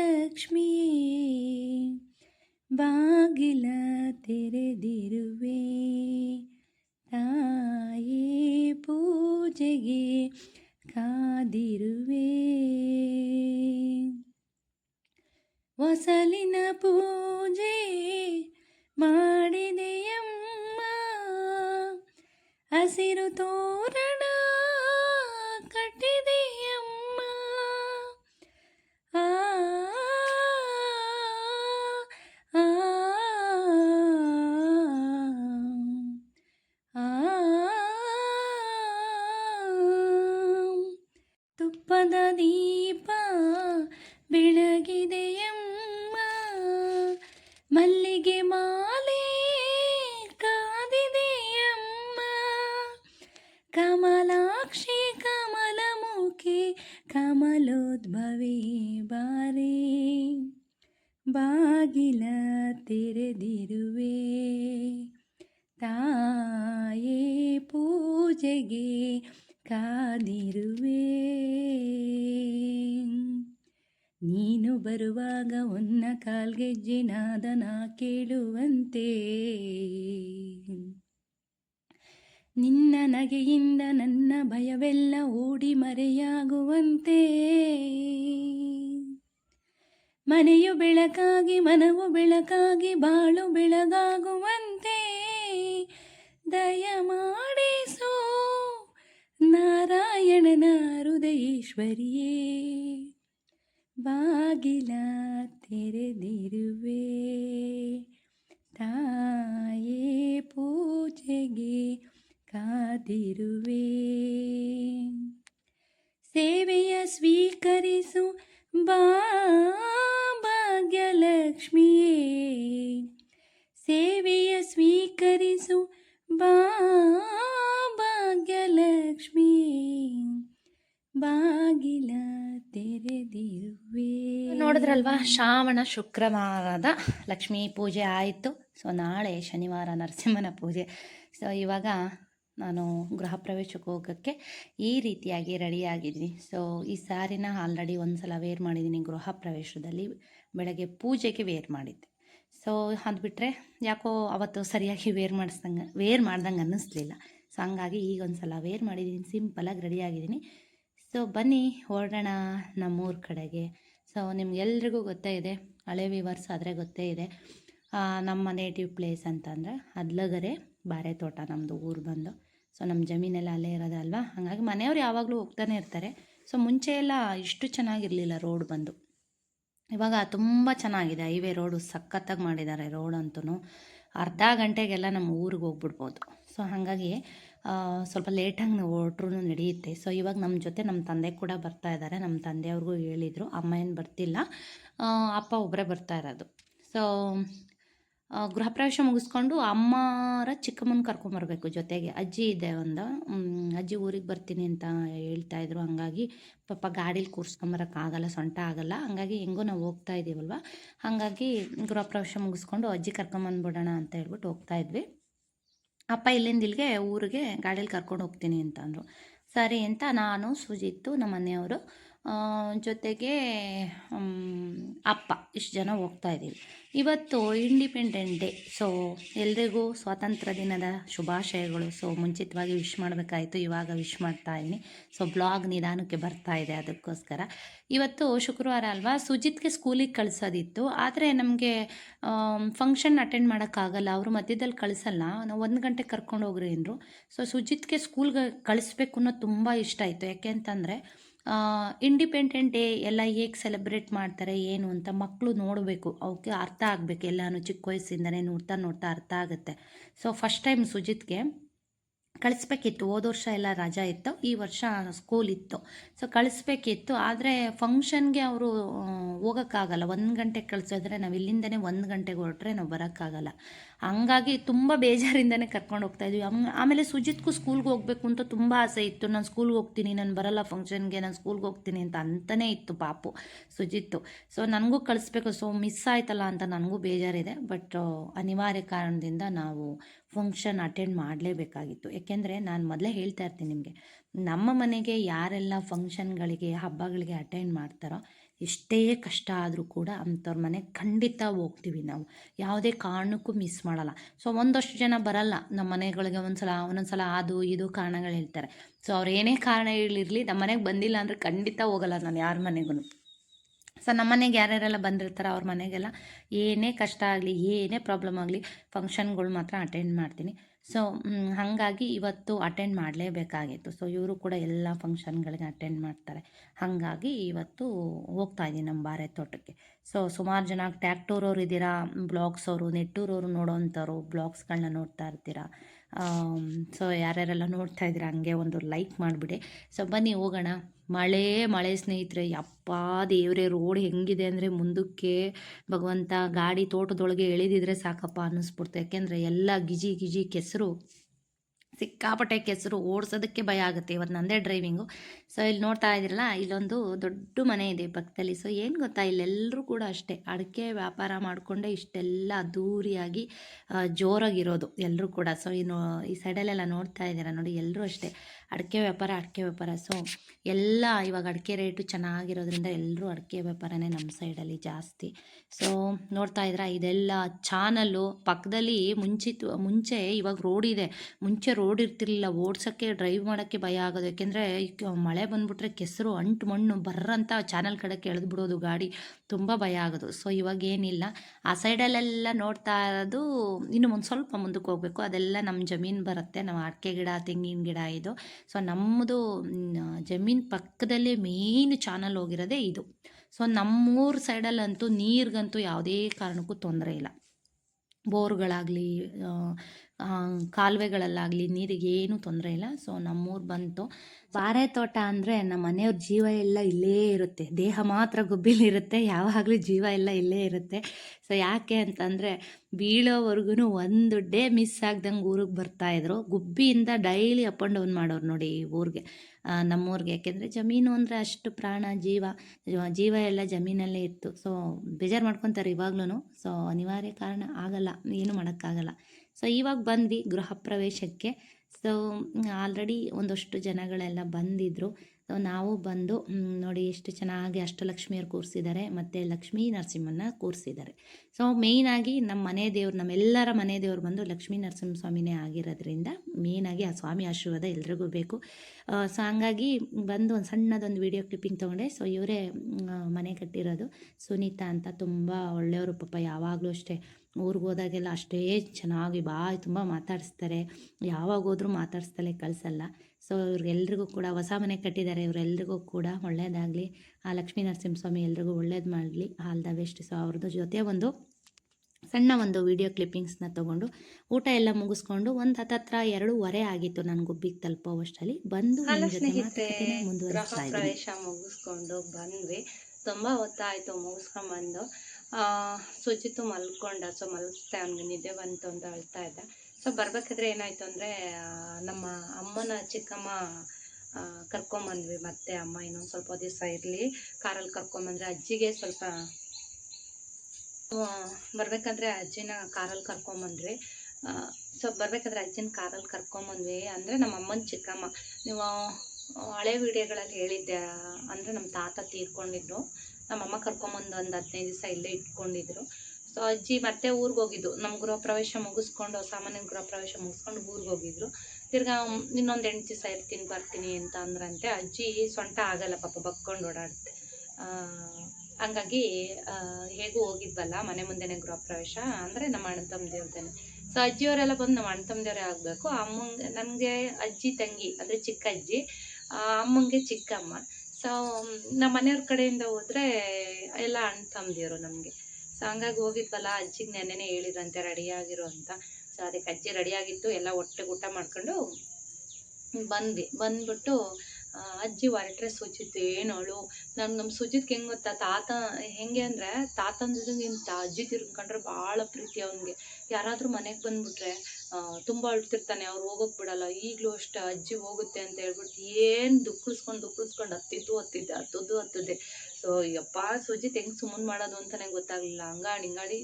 ಬಾಗಿಲ ತೆರೆದಿರುವೆ. ತಾಯಿ ಪೂಜೆಗೆ ಕಾದಿರುವೆ. ಹೊಸಲಿನ ಪೂಜೆ ಮಾಡಿದೆಯಮ್ಮ. ಹಸಿರು ತೋರಣ ಕಾಲ್ಗೆಜ್ಜೆ ನಾದನ ಕೇಳುವಂತೆ. ನಿನ್ನ ನಗೆಯಿಂದ ನನ್ನ ಭಯವೆಲ್ಲ ಓಡಿ ಮರೆಯಾಗುವಂತೆ. ಮನೆಯು ಬೆಳಕಾಗಿ, ಮನವು ಬೆಳಕಾಗಿ, ಬಾಳು ಬೆಳಗಾಗುವಂತೆ. ದಯ ಮಾಡಿಸೋ ನಾರಾಯಣನ ಹೃದಯೇಶ್ವರಿಯೇ. ಬಾಗಿಲ ತೆರೆದಿರುವೆ. ತಾಯೇ ಪೂಜೆಗೆ ಕಾದಿರುವೆ. ಸೇವೆಯ ಸ್ವೀಕರಿಸು ಬಾ ಭಾಗ್ಯಲಕ್ಷ್ಮಿಯೇ. ಸೇವೆಯ ಸ್ವೀಕರಿಸು ಬಾ ಭಾಗ್ಯಲಕ್ಷ್ಮಿಯೇ. ನೋಡಿದ್ರಲ್ವಾ? ಶ್ರಾವಣ ಶುಕ್ರವಾರದ ಲಕ್ಷ್ಮೀ ಪೂಜೆ ಆಯಿತು. ಸೊ ನಾಳೆ ಶನಿವಾರ ನರಸಿಂಹನ ಪೂಜೆ. ಸೊ ಇವಾಗ ನಾನು ಗೃಹ ಪ್ರವೇಶಕ್ಕೆ ಹೋಗೋಕ್ಕೆ ಈ ರೀತಿಯಾಗಿ ರೆಡಿಯಾಗಿದ್ದೀನಿ ಸೊ ಈ ಸಾರಿನ ಆಲ್ರೆಡಿ ಒಂದು ಸಲ ವೇರ್ ಮಾಡಿದ್ದೀನಿ ಗೃಹ ಪ್ರವೇಶದಲ್ಲಿ. ಬೆಳಗ್ಗೆ ಪೂಜೆಗೆ ವೇರ್ ಮಾಡಿದ್ದೆ. ಸೊ ಅದು ಬಿಟ್ಟರೆ ಯಾಕೋ ಅವತ್ತು ಸರಿಯಾಗಿ ವೇರ್ ಮಾಡಿಸ್ದಂಗೆ ವೇರ್ ಮಾಡ್ದಂಗೆ ಅನ್ನಿಸ್ಲಿಲ್ಲ. ಸೊ ಹಂಗಾಗಿ ಈಗ ಒಂದು ಸಲ ವೇರ್ ಮಾಡಿದ್ದೀನಿ ಸಿಂಪಲಾಗಿ ರೆಡಿಯಾಗಿದ್ದೀನಿ ಸೊ ಬನ್ನಿ, ಹೊರಡೋಣ ನಮ್ಮೂರ ಕಡೆಗೆ. ಸೊ ನಿಮ್ಗೆಲ್ರಿಗೂ ಗೊತ್ತೇ ಇದೆ, ಹಳೆ ವಿವರ್ಸ್ ಆದರೆ ಗೊತ್ತೇ ಇದೆ. ನಮ್ಮ ನೇಟಿವ್ ಪ್ಲೇಸ್ ಅಂತಂದರೆ ಅದ್ಲಗರೆ ಬಾರೆ ತೋಟ ನಮ್ಮದು ಊರು ಬಂದು. ಸೊ ನಮ್ಮ ಜಮೀನೆಲ್ಲ ಅಲ್ಲೇ ಇರೋದಲ್ವಾ? ಹಾಗಾಗಿ ಮನೆಯವ್ರು ಯಾವಾಗಲೂ ಹೋಗ್ತಾನೆ ಇರ್ತಾರೆ. ಸೊ ಮುಂಚೆ ಎಲ್ಲ ಇಷ್ಟು ಚೆನ್ನಾಗಿರಲಿಲ್ಲ ರೋಡ್ ಬಂದು. ಇವಾಗ ತುಂಬ ಚೆನ್ನಾಗಿದೆ ಹೈವೇ ರೋಡು ಸಖತ್ತಾಗಿ ಮಾಡಿದ್ದಾರೆ ರೋಡ್ ಅಂತೂ ಅರ್ಧ ಗಂಟೆಗೆಲ್ಲ ನಮ್ಮ ಊರಿಗೆ ಹೋಗ್ಬಿಡ್ಬೋದು. ಸೊ ಹಾಗಾಗಿ ಸ್ವಲ್ಪ ಲೇಟಾಗಿ ನಾವು ಹೊರಟ್ರೂ ನಡೆಯುತ್ತೆ ಸೊ ಇವಾಗ ನಮ್ಮ ಜೊತೆ ನಮ್ಮ ತಂದೆ ಕೂಡ ಬರ್ತಾ ಇದ್ದಾರೆ ನಮ್ಮ ತಂದೆ ಅವ್ರಿಗೂ ಹೇಳಿದರು, ಅಮ್ಮ ಏನು ಬರ್ತಿಲ್ಲ? ಅಪ್ಪ ಒಬ್ಬರೇ ಬರ್ತಾ ಇರೋದು. ಸೊ ಗೃಹ ಪ್ರವೇಶ ಮುಗಿಸ್ಕೊಂಡು ಅಮ್ಮರ ಚಿಕ್ಕಮ್ಮನ ಕರ್ಕೊಂಬರ್ಬೇಕು ಜೊತೆಗೆ. ಅಜ್ಜಿ ಇದೆ ಒಂದು. ಅಜ್ಜಿ ಊರಿಗೆ ಬರ್ತೀನಿ ಅಂತ ಹೇಳ್ತಾ ಇದ್ರು. ಹಂಗಾಗಿ ಪಾಪ ಗಾಡೀಲಿ ಕೂರ್ಸ್ಕೊಂಬರೋಕ್ಕಾಗಲ್ಲ ಸೊಂಟ ಆಗಲ್ಲ. ಹಂಗಾಗಿ ಹೆಂಗೋ ನಾವು ಹೋಗ್ತಾ ಇದ್ದೀವಲ್ವ ಹಾಗಾಗಿ ಗೃಹ ಪ್ರವೇಶ ಮುಗಿಸ್ಕೊಂಡು ಅಜ್ಜಿ ಕರ್ಕೊಂಬಂದ್ಬಿಡೋಣ ಅಂತ ಹೇಳ್ಬಿಟ್ಟು ಹೋಗ್ತಾ ಇದ್ವಿ. ಅಪ್ಪ ಇಲ್ಲಿಂದ ಇಲ್ಲಿಗೆ ಊರಿಗೆ ಗಾಡೀಲಿ ಕರ್ಕೊಂಡು ಹೋಗ್ತೀನಿ ಅಂತಂದರು. ಸರಿ ಅಂತ ನಾನು ಸುಜಿತ್ತು ನಮ್ಮ ಮನೆಯವರು ಜೊತೆಗೆ ಅಪ್ಪ. ಇಷ್ಟು ಜನ ಹೋಗ್ತಾ ಇದ್ದೀವಿ. ಇವತ್ತು ಇಂಡಿಪೆಂಡೆಂಟ್ ಡೇ ಸೊ ಎಲ್ರಿಗೂ ಸ್ವಾತಂತ್ರ್ಯ ದಿನದ ಶುಭಾಶಯಗಳು. ಸೊ ಮುಂಚಿತವಾಗಿ ವಿಶ್ ಮಾಡಬೇಕಾಯಿತು. ಇವಾಗ ವಿಶ್ ಮಾಡ್ತಾ ಇದ್ದೀನಿ. ಸೊ ಬ್ಲಾಗ್ ನಿಧಾನಕ್ಕೆ ಬರ್ತಾ ಇದೆ ಅದಕ್ಕೋಸ್ಕರ. ಇವತ್ತು ಶುಕ್ರವಾರ ಅಲ್ವಾ? ಸುಜಿತ್ಗೆ ಸ್ಕೂಲಿಗೆ ಕಳಿಸೋದಿತ್ತು. ಆದರೆ ನಮಗೆ ಫಂಕ್ಷನ್ ಅಟೆಂಡ್ ಮಾಡೋಕ್ಕಾಗಲ್ಲ. ಅವರು ಮಧ್ಯದಲ್ಲಿ ಕಳಿಸಲ್ಲ. ನಾವು ಒಂದು ಗಂಟೆಗೆ ಕರ್ಕೊಂಡು ಹೋಗ್ರಿ ಅಂದರು. ಸೊ ಸುಜಿತ್ಗೆ ಸ್ಕೂಲ್ಗೆ ಕಳಿಸ್ಬೇಕು ಅನ್ನೋದು ತುಂಬ ಇಷ್ಟ ಆಯಿತು. ಯಾಕೆ ಅಂತಂದರೆ ಇಂಡಿಪೆಂಡೆಂಟ್ ಡೇ ಎಲ್ಲ ಹೇಗೆ ಸೆಲೆಬ್ರೇಟ್ ಮಾಡ್ತಾರೆ, ಏನು ಅಂತ ಮಕ್ಕಳು ನೋಡಬೇಕು. ಅವಕ್ಕೆ ಅರ್ಥ ಆಗಬೇಕು. ಎಲ್ಲಾನು ಚಿಕ್ಕ ವಯಸ್ಸಿಂದನೇ ನೋಡ್ತಾ ನೋಡ್ತಾ ಅರ್ಥ ಆಗುತ್ತೆ. ಸೊ ಫಸ್ಟ್ ಟೈಮ್ ಸುಜಿತ್ಗೆ ಕಳಿಸ್ಬೇಕಿತ್ತು. ಹೋದ ವರ್ಷ ಎಲ್ಲ ರಜಾ ಇತ್ತು. ಈ ವರ್ಷ ಸ್ಕೂಲ್ ಇತ್ತು. ಸೊ ಕಳಿಸ್ಬೇಕಿತ್ತು. ಆದರೆ ಫಂಕ್ಷನ್ಗೆ ಅವರು ಹೋಗೋಕ್ಕಾಗಲ್ಲ. ಒಂದು ಗಂಟೆಗೆ ಕಳಿಸೋದ್ರೆ ನಾವು ಇಲ್ಲಿಂದನೇ ಒಂದು ಗಂಟೆಗೆ ಹೊರಟ್ರೆ ನಾವು ಬರೋಕ್ಕಾಗಲ್ಲ. ಹಂಗಾಗಿ ತುಂಬ ಬೇಜಾರಿಂದನೇ ಕರ್ಕೊಂಡು ಹೋಗ್ತಾ ಇದ್ವಿ. ಹಂಗೆ, ಆಮೇಲೆ ಸುಜಿತ್ಗೂ ಸ್ಕೂಲ್ಗೆ ಹೋಗಬೇಕು ಅಂತ ತುಂಬ ಆಸೆ ಇತ್ತು. ನಾನು ಸ್ಕೂಲ್ಗೆ ಹೋಗ್ತೀನಿ, ನಾನು ಬರಲ್ಲ ಫಂಕ್ಷನ್ಗೆ, ನಾನು ಸ್ಕೂಲ್ಗೆ ಹೋಗ್ತೀನಿ ಅಂತ ಅಂತಲೇ ಇತ್ತು ಪಾಪು ಸುಜಿತ್ತು. ಸೊ ನನಗೂ ಕಳಿಸ್ಬೇಕು. ಸೊ ಮಿಸ್ ಆಯ್ತಲ್ಲ ಅಂತ ನನಗೂ ಬೇಜಾರಿದೆ. ಬಟ್ ಅನಿವಾರ್ಯ ಕಾರಣದಿಂದ ನಾವು ಫಂಕ್ಷನ್ ಅಟೆಂಡ್ ಮಾಡಲೇಬೇಕಾಗಿತ್ತು. ಏಕೆಂದರೆ ನಾನು ಮೊದಲೇ ಹೇಳ್ತಾ ಇರ್ತೀನಿ ನಿಮಗೆ, ನಮ್ಮ ಮನೆಗೆ ಯಾರೆಲ್ಲ ಫಂಕ್ಷನ್ಗಳಿಗೆ ಹಬ್ಬಗಳಿಗೆ ಅಟೆಂಡ್ ಮಾಡ್ತಾರೋ ಎಷ್ಟೇ ಕಷ್ಟ ಆದರೂ ಕೂಡ ಅಂಥವ್ರ ಮನೆಗೆ ಖಂಡಿತ ಹೋಗ್ತೀವಿ ನಾವು. ಯಾವುದೇ ಕಾರಣಕ್ಕೂ ಮಿಸ್ ಮಾಡಲ್ಲ. ಸೊ ಒಂದಷ್ಟು ಜನ ಬರಲ್ಲ. ನಮ್ಮ ಮನೆಗಳಿಗೆ ಒಂದ್ಸಲ ಒಂದೊಂದು ಸಲ ಅದು, ಇದು ಕಾರಣಗಳು ಹೇಳ್ತಾರೆ. ಸೊ ಅವ್ರು ಏನೇ ಕಾರಣ ಹೇಳಿರಲಿ ನಮ್ಮ ಮನೆಗೆ ಬಂದಿಲ್ಲ ಅಂದರೆ ಖಂಡಿತ ಹೋಗಲ್ಲ ನಾನು ಯಾರ ಮನೆಗೂ ಸೊ ನಮ್ಮ ಮನೆಗೆ ಯಾರ್ಯಾರೆಲ್ಲ ಬಂದಿರ್ತಾರೆ ಅವ್ರ ಮನೆಗೆಲ್ಲ ಏನೇ ಕಷ್ಟ ಆಗಲಿ, ಏನೇ ಪ್ರಾಬ್ಲಮ್ ಆಗಲಿ ಫಂಕ್ಷನ್ಗಳು ಮಾತ್ರ ಅಟೆಂಡ್ ಮಾಡ್ತೀನಿ. ಸೊ ಹಾಗಾಗಿ ಇವತ್ತು ಅಟೆಂಡ್ ಮಾಡಲೇಬೇಕಾಗಿತ್ತು. ಸೊ ಇವರು ಕೂಡ ಎಲ್ಲ ಫಂಕ್ಷನ್ಗಳಿಗೆ ಅಟೆಂಡ್ ಮಾಡ್ತಾರೆ. ಹಾಗಾಗಿ ಇವತ್ತು ಹೋಗ್ತಾ ಇದ್ದೀನಿ ನಮ್ಮ ಬಾರೆ ತೋಟಕ್ಕೆ. ಸೊ ಸುಮಾರು ಜನ ಟ್ಯಾಕ್ಟೂರವ್ರು ಇದ್ದೀರಾ ಬ್ಲಾಗ್ಸ್ ಅವರು ನೆಟ್ಟೂರವರು ನೋಡೋವಂಥವ್ರು ಬ್ಲಾಗ್ಸ್ಗಳನ್ನ ನೋಡ್ತಾ ಇರ್ತೀರಾ? ಸೊ ಯಾರ್ಯಾರೆಲ್ಲ ನೋಡ್ತಾ ಇದ್ದೀರಾ, ಹಂಗೆ ಒಂದು ಲೈಕ್ ಮಾಡಿಬಿಡಿ. ಸೊ ಬನ್ನಿ, ಹೋಗೋಣ. ಮಳೆ ಮಳೆ ಸ್ನೇಹಿತರೆ, ಯಪ್ಪ ದೇವ್ರೆ ರೋಡ್ ಹೆಂಗಿದೆ ಅಂದರೆ ಮುಂದಕ್ಕೆ ಭಗವಂತ ಗಾಡಿ ತೋಟದೊಳಗೆ ಎಳೆದಿದ್ರೆ ಸಾಕಪ್ಪ ಅನ್ನಿಸ್ಬಿಡ್ತು. ಯಾಕೆಂದರೆ ಎಲ್ಲ ಗಿಜಿ ಗಿಜಿ ಕೆಸರು. ಸಿಕ್ಕಾಪಟ್ಟೆ ಕೆಸರು ಓಡಿಸೋದಕ್ಕೆ ಭಯ ಆಗುತ್ತೆ ಇವತ್ತು ನಂದೇ ಡ್ರೈವಿಂಗು ಸೊ ಇಲ್ಲಿ ನೋಡ್ತಾ ಇದ್ದೀರಲ್ಲ, ಇಲ್ಲೊಂದು ದೊಡ್ಡ ಮನೆ ಇದೆ ಪಕ್ಕದಲ್ಲಿ. ಸೊ ಏನು ಗೊತ್ತಾ ಇಲ್ಲೆಲ್ಲರೂ ಕೂಡ ಅಷ್ಟೇ. ಅಡಿಕೆ ವ್ಯಾಪಾರ ಮಾಡಿಕೊಂಡೆ ಇಷ್ಟೆಲ್ಲ ಅದ್ದೂರಿಯಾಗಿ ಜೋರಾಗಿರೋದು ಎಲ್ಲರೂ ಕೂಡ. ಸೊ ಇನ್ನು ಈ ಸೈಡಲ್ಲೆಲ್ಲ ನೋಡ್ತಾ ಇದ್ದೀರಾ ನೋಡಿ ಎಲ್ಲರೂ ಅಷ್ಟೇ. ಅಡಿಕೆ ವ್ಯಾಪಾರ ಅಡಿಕೆ ವ್ಯಾಪಾರ. ಸೊ ಎಲ್ಲ ಇವಾಗ ಅಡಿಕೆ ರೇಟು ಚೆನ್ನಾಗಿರೋದ್ರಿಂದ ಎಲ್ಲರೂ ಅಡಿಕೆ ವ್ಯಾಪಾರನೇ ನಮ್ಮ ಸೈಡಲ್ಲಿ ಜಾಸ್ತಿ. ಸೊ ನೋಡ್ತಾ ಇದ್ರ, ಇದೆಲ್ಲ ಚಾನಲ್ಲು ಪಕ್ಕದಲ್ಲಿ ಮುಂಚಿತ, ಮುಂಚೆ ಇವಾಗ ರೋಡ್ ಇದೆ. ಮುಂಚೆ ರೋಡ್ ಇರ್ತಿರ್ಲಿಲ್ಲ. ಓಡ್ಸೋಕ್ಕೆ ಡ್ರೈವ್ ಮಾಡೋಕ್ಕೆ ಭಯ ಆಗೋದು. ಯಾಕೆಂದರೆ ಮಳೆ ಬಂದುಬಿಟ್ರೆ ಕೆಸರು, ಅಂಟು ಮಣ್ಣು ಬರ್ರಂತ ಚಾನಲ್ ಕಡೆಗೆ ಎಳೆದು ಬಿಡೋದು ಗಾಡಿ. ತುಂಬ ಭಯ ಆಗೋದು. ಸೊ ಇವಾಗ ಏನಿಲ್ಲ. ಆ ಸೈಡಲ್ಲೆಲ್ಲ ನೋಡ್ತಾ ಇರೋದು, ಇನ್ನು ಒಂದು ಸ್ವಲ್ಪ ಮುಂದಕ್ಕೆ ಹೋಗಬೇಕು. ಅದೆಲ್ಲ ನಮ್ಮ ಜಮೀನು ಬರುತ್ತೆ. ನಾವು ಅಡಿಕೆ ಗಿಡ, ತೆಂಗಿನ ಗಿಡ ಇದು. ಸೊ ನಮ್ಮದು ಜಮೀನು ಪಕ್ಕದಲ್ಲೇ ಮೇಯ್ನ್ ಚಾನಲ್ ಹೋಗಿರೋದೇ ಇದು. ಸೊ ನಮ್ಮೂರ ಸೈಡಲ್ಲಂತೂ ನೀರಿಗಂತೂ ಯಾವುದೇ ಕಾರಣಕ್ಕೂ ತೊಂದರೆ ಇಲ್ಲ. ಬೋರ್ಗಳಾಗಲಿ ಕಾಲುವೆಗಳಲ್ಲಾಗಲಿ ನೀರಿಗೆ ಏನೂ ತೊಂದರೆ ಇಲ್ಲ. ಸೊ ನಮ್ಮೂರು ಬಂತು. ಬಾರೆ ತೋಟ ಅಂದರೆ ನಮ್ಮ ಮನೆಯವ್ರ ಜೀವ ಎಲ್ಲ ಇಲ್ಲೇ ಇರುತ್ತೆ. ದೇಹ ಮಾತ್ರ ಗುಬ್ಬಿಲಿರುತ್ತೆ. ಯಾವಾಗಲೂ ಜೀವ ಎಲ್ಲ ಇಲ್ಲೇ ಇರುತ್ತೆ. ಸೊ ಯಾಕೆ ಅಂತಂದರೆ ಬೀಳೋವರೆಗೂ ಒಂದು ಡೇ ಮಿಸ್ ಆಗ್ದಂಗೆ ಊರಿಗೆ ಬರ್ತಾಯಿದ್ರು ಗುಬ್ಬಿಯಿಂದ ಡೈಲಿ ಅಪ್ ಆ್ಯಂಡ್ ಡೌನ್ ಮಾಡೋರು ನೋಡಿ ಊರಿಗೆ ನಮ್ಮೂರಿಗೆ. ಯಾಕೆಂದರೆ ಜಮೀನು ಅಂದರೆ ಅಷ್ಟು ಪ್ರಾಣ, ಜೀವ- ಜೀವ ಎಲ್ಲ ಜಮೀನಲ್ಲೇ ಇತ್ತು. ಸೊ ಬೇಜಾರು ಮಾಡ್ಕೊತಾರೆ ಇವಾಗ್ಲೂ ಸೊ ಅನಿವಾರ್ಯ ಕಾರಣ ಆಗಲ್ಲ. ಏನು ಮಾಡೋಕ್ಕಾಗಲ್ಲ. ಸೊ ಇವಾಗ ಬಂದ್ವಿ ಗೃಹ ಪ್ರವೇಶಕ್ಕೆ. ಸೊ ಆಲ್ರೆಡಿ ಒಂದಷ್ಟು ಜನಗಳೆಲ್ಲ ಬಂದಿದ್ದರು ಸೊ ನಾವು ಬಂದು ನೋಡಿ ಎಷ್ಟು ಚೆನ್ನಾಗಿ ಅಷ್ಟಲಕ್ಷ್ಮಿಯರು ಕೂರಿಸಿದ್ದಾರೆ ಮತ್ತು ಲಕ್ಷ್ಮೀ ನರಸಿಂಹನ ಕೂರಿಸಿದ್ದಾರೆ. ಸೊ ಮೇಯ್ನಾಗಿ ನಮ್ಮ ಮನೆ ದೇವ್ರು, ನಮ್ಮೆಲ್ಲರ ಮನೆ ದೇವ್ರು ಬಂದು ಲಕ್ಷ್ಮೀ ನರಸಿಂಹ ಸ್ವಾಮಿನೇ ಆಗಿರೋದ್ರಿಂದ ಮೇಯ್ನಾಗಿ ಆ ಸ್ವಾಮಿ ಆಶೀರ್ವಾದ ಎಲ್ರಿಗೂ ಬೇಕು. ಸೊ ಹಂಗಾಗಿ ಬಂದು ಒಂದು ಸಣ್ಣದೊಂದು ವಿಡಿಯೋ ಕ್ಲಿಪ್ಪಿಂಗ್ ತೊಗೊಂಡೆ. ಸೊ ಇವರೇ ಮನೆ ಕಟ್ಟಿರೋದು ಸುನೀತಾ ಅಂತ. ತುಂಬ ಒಳ್ಳೆಯವರು ಪಾಪ ಯಾವಾಗಲೂ ಅಷ್ಟೇ. ಊರಿಗೆ ಹೋದಾಗೆಲ್ಲ ಅಷ್ಟೇ ಚೆನ್ನಾಗಿ ಬಾಯಿ ತುಂಬ ಮಾತಾಡಿಸ್ತಾರೆ. ಯಾವಾಗ ಹೋದರೂ ಮಾತಾಡಿಸ್ತಲೇ ಕಳಿಸಲ್ಲ. ಸೊ ಇವ್ರಿಗೆಲ್ರಿಗೂ ಕೂಡ ಹೊಸ ಮನೆ ಕಟ್ಟಿದ್ದಾರೆ. ಇವರೆಲ್ರಿಗೂ ಕೂಡ ಒಳ್ಳೆಯದಾಗಲಿ ಆ ಲಕ್ಷ್ಮೀ ನರಸಿಂಹಸ್ವಾಮಿ ಎಲ್ರಿಗೂ ಒಳ್ಳೇದು ಮಾಡಲಿ. All the best. ಸೊ ಅವ್ರದ್ದು ಜೊತೆ ಒಂದು ಸಣ್ಣ ಒಂದು ವಿಡಿಯೋ ಕ್ಲಿಪ್ಪಿಂಗ್ಸ್ನ ತೊಗೊಂಡು ಊಟ ಎಲ್ಲ ಮುಗಿಸ್ಕೊಂಡು ಒಂದು ಹತ್ತತ್ರ ಎರಡೂವರೆ ಆಗಿತ್ತು ನಾನು ಗುಬ್ಬಿಗೆ ತಲುಪೋವಷ್ಟರಲ್ಲಿ ಬಂದು ಮುಂದುವರೆಸ್ತಾ ಪ್ರವೇಶ ಮುಗಿಸ್ಕೊಂಡು ಬಂದ್ವಿ. ತುಂಬ ಹೊತ್ತಾಯಿತು ಮುಗಿಸ್ಕೊಂಬಂದು. ಸುಜಿತು ಮಲ್ಕೊಂಡ. ಸೊ ಮಲಗಿಸ್ದೆ ಅವ್ನಿಗೆ ನಿದ್ದೆ ಬಂತು ಅಂತ ಅಳ್ತಾ ಇದ್ದ. ಸೊ ಬರ್ಬೇಕಾದ್ರೆ ಏನಾಯ್ತು ಅಂದರೆ ನಮ್ಮ ಅಮ್ಮನ ಚಿಕ್ಕಮ್ಮ ಆ, ಕರ್ಕೊಂಬಂದ್ವಿ. ಮತ್ತೆ ಅಮ್ಮ ಇನ್ನೊಂದು ಸ್ವಲ್ಪ ದಿವಸ ಇರಲಿ. ಕಾರಲ್ಲಿ ಕರ್ಕೊಂಬಂದ್ರೆ ಅಜ್ಜಿಗೆ ಸ್ವಲ್ಪ ಬರ್ಬೇಕಂದ್ರೆ ಅಜ್ಜಿನ ಕಾರಲ್ಲಿ ಬಂದ್ರಿ ಸೊ ಬರ್ಬೇಕಾದ್ರೆ ಅಜ್ಜಿನ ಕಾರಲ್ಲಿ ಕರ್ಕೊಂಬಂದ್ವಿ. ಅಂದರೆ ನಮ್ಮ ಅಮ್ಮನ ಚಿಕ್ಕಮ್ಮ. ನೀವು ಹಳೆ ವಿಡಿಯೋಗಳಲ್ಲಿ ಹೇಳಿದ್ದೆ. ಅಂದರೆ ನಮ್ಮ ತಾತ ತೀರ್ಕೊಂಡಿದ್ರು ನಮ್ಮಮ್ಮ ಕರ್ಕೊಂಬಂದು ಒಂದು ಹದಿನೈದು ದಿವಸ ಇಲ್ಲೇ ಇಟ್ಕೊಂಡಿದ್ರು. ಸೊ ಅಜ್ಜಿ ಮತ್ತೆ ಊರಿಗೆ ಹೋಗಿದ್ದು. ನಮ್ಮ ಗೃಹ ಪ್ರವೇಶ ಮುಗಿಸ್ಕೊಂಡು ಸಾಮಾನ್ಯ ಗೃಹ ಪ್ರವೇಶ ಮುಗಿಸ್ಕೊಂಡು ಊರಿಗೆ ಹೋಗಿದ್ರು. ತಿರ್ಗಾ ಇನ್ನೊಂದು ಎಂಟು ದಿವಸ ಇರ್ತೀನಿ ಬರ್ತೀನಿ ಅಂತ ಅಂದ್ರಂತೆ. ಅಜ್ಜಿ ಸೊಂಟ ಆಗಲ್ಲ ಪಾಪ ಬಕ್ಕೊಂಡು ಆ, ಹಂಗಾಗಿ ಹೇಗೂ ಹೋಗಿದ್ವಲ್ಲ ಮನೆ ಮುಂದೆನೆ ಗೃಹ ಪ್ರವೇಶ ಅಂದರೆ ನಮ್ಮ ಅಣ್ಣ ತಮ್ಮದೇವ್ರದೇನೆ ಸೊ ಅಜ್ಜಿಯವರೆಲ್ಲ ಬಂದು ನಮ್ಮ ಅಣ್ಣ ತಮ್ಮದೇವ್ರೆ ಆಗಬೇಕು. ಅಮ್ಮಂಗೆ ನನಗೆ ಅಜ್ಜಿ ತಂಗಿ ಅಂದರೆ ಚಿಕ್ಕ ಅಜ್ಜಿ ಆ, ಅಮ್ಮಂಗೆ ಚಿಕ್ಕಮ್ಮ. ಸೊ ನಮ್ಮ ಮನೆಯವ್ರ ಕಡೆಯಿಂದ ಹೋದ್ರೆ ಎಲ್ಲ ಅಣ್ಣ ತಮ್ಮದಿರು ನಮಗೆ. ಸೊ ಹಂಗಾಗಿ ಹೋಗಿದ್ವಲ್ಲ, ಅಜ್ಜಿಗೆ ನೆನ್ನೆನೇ ಹೇಳಿದ್ರಂತೆ ರೆಡಿಯಾಗಿರು ಅಂತ. ಸೊ ಅದಕ್ಕೆ ಅಜ್ಜಿ ರೆಡಿಯಾಗಿತ್ತು ಎಲ್ಲ ಒಟ್ಟಿಗೆ ಊಟ ಮಾಡ್ಕೊಂಡು ಬಂದ್ವಿ. ಬಂದ್ಬಿಟ್ಟು ಅಜ್ಜಿ ಹೊರಟ್ರೆ ಸುಜಿತ್ ಏನವಳು ನಮ್ ನಮ್ಮ ಸುಜಿತ್ ಹೆಂಗೆ ಗೊತ್ತಾ, ತಾತ, ಹೆಂಗೆ ಅಂದರೆ ತಾತಂದ್ರಿಂತ ಅಜ್ಜಿ ತಿರ್ಕೊಂಡ್ರೆ ಭಾಳ ಪ್ರೀತಿ ಅವನಿಗೆ. ಯಾರಾದರೂ ಮನೆಗೆ ಬಂದ್ಬಿಟ್ರೆ ತುಂಬ ಅಳ್ತಿರ್ತಾನೆ, ಅವ್ರು ಹೋಗೋಕೆ ಬಿಡಲ್ಲ, ಈಗಲೂ ಅಷ್ಟೇ ಅಜ್ಜಿ ಹೋಗುತ್ತೆ ಅಂತ ಹೇಳ್ಬಿಟ್ಟು ಏನು ದುಃಖಿಸ್ಕೊಂಡು ದುಃಖಿಸ್ಕೊಂಡು ಹತ್ತಿದ್ದು ಹತ್ತಿದ್ದೆ ಹತ್ತದ್ದು ಹತ್ತದ್ದೆ ಸೊ, ಯಪ್ಪಾ, ಸುಜಿತ್ ಹೆಂಗೆ ಸುಮ್ಮನೆ ಮಾಡೋದು ಅಂತಲೇ ಗೊತ್ತಾಗಲಿಲ್ಲ ಹಂಗಾಡಿ ಹಿಂಗಾಡಿ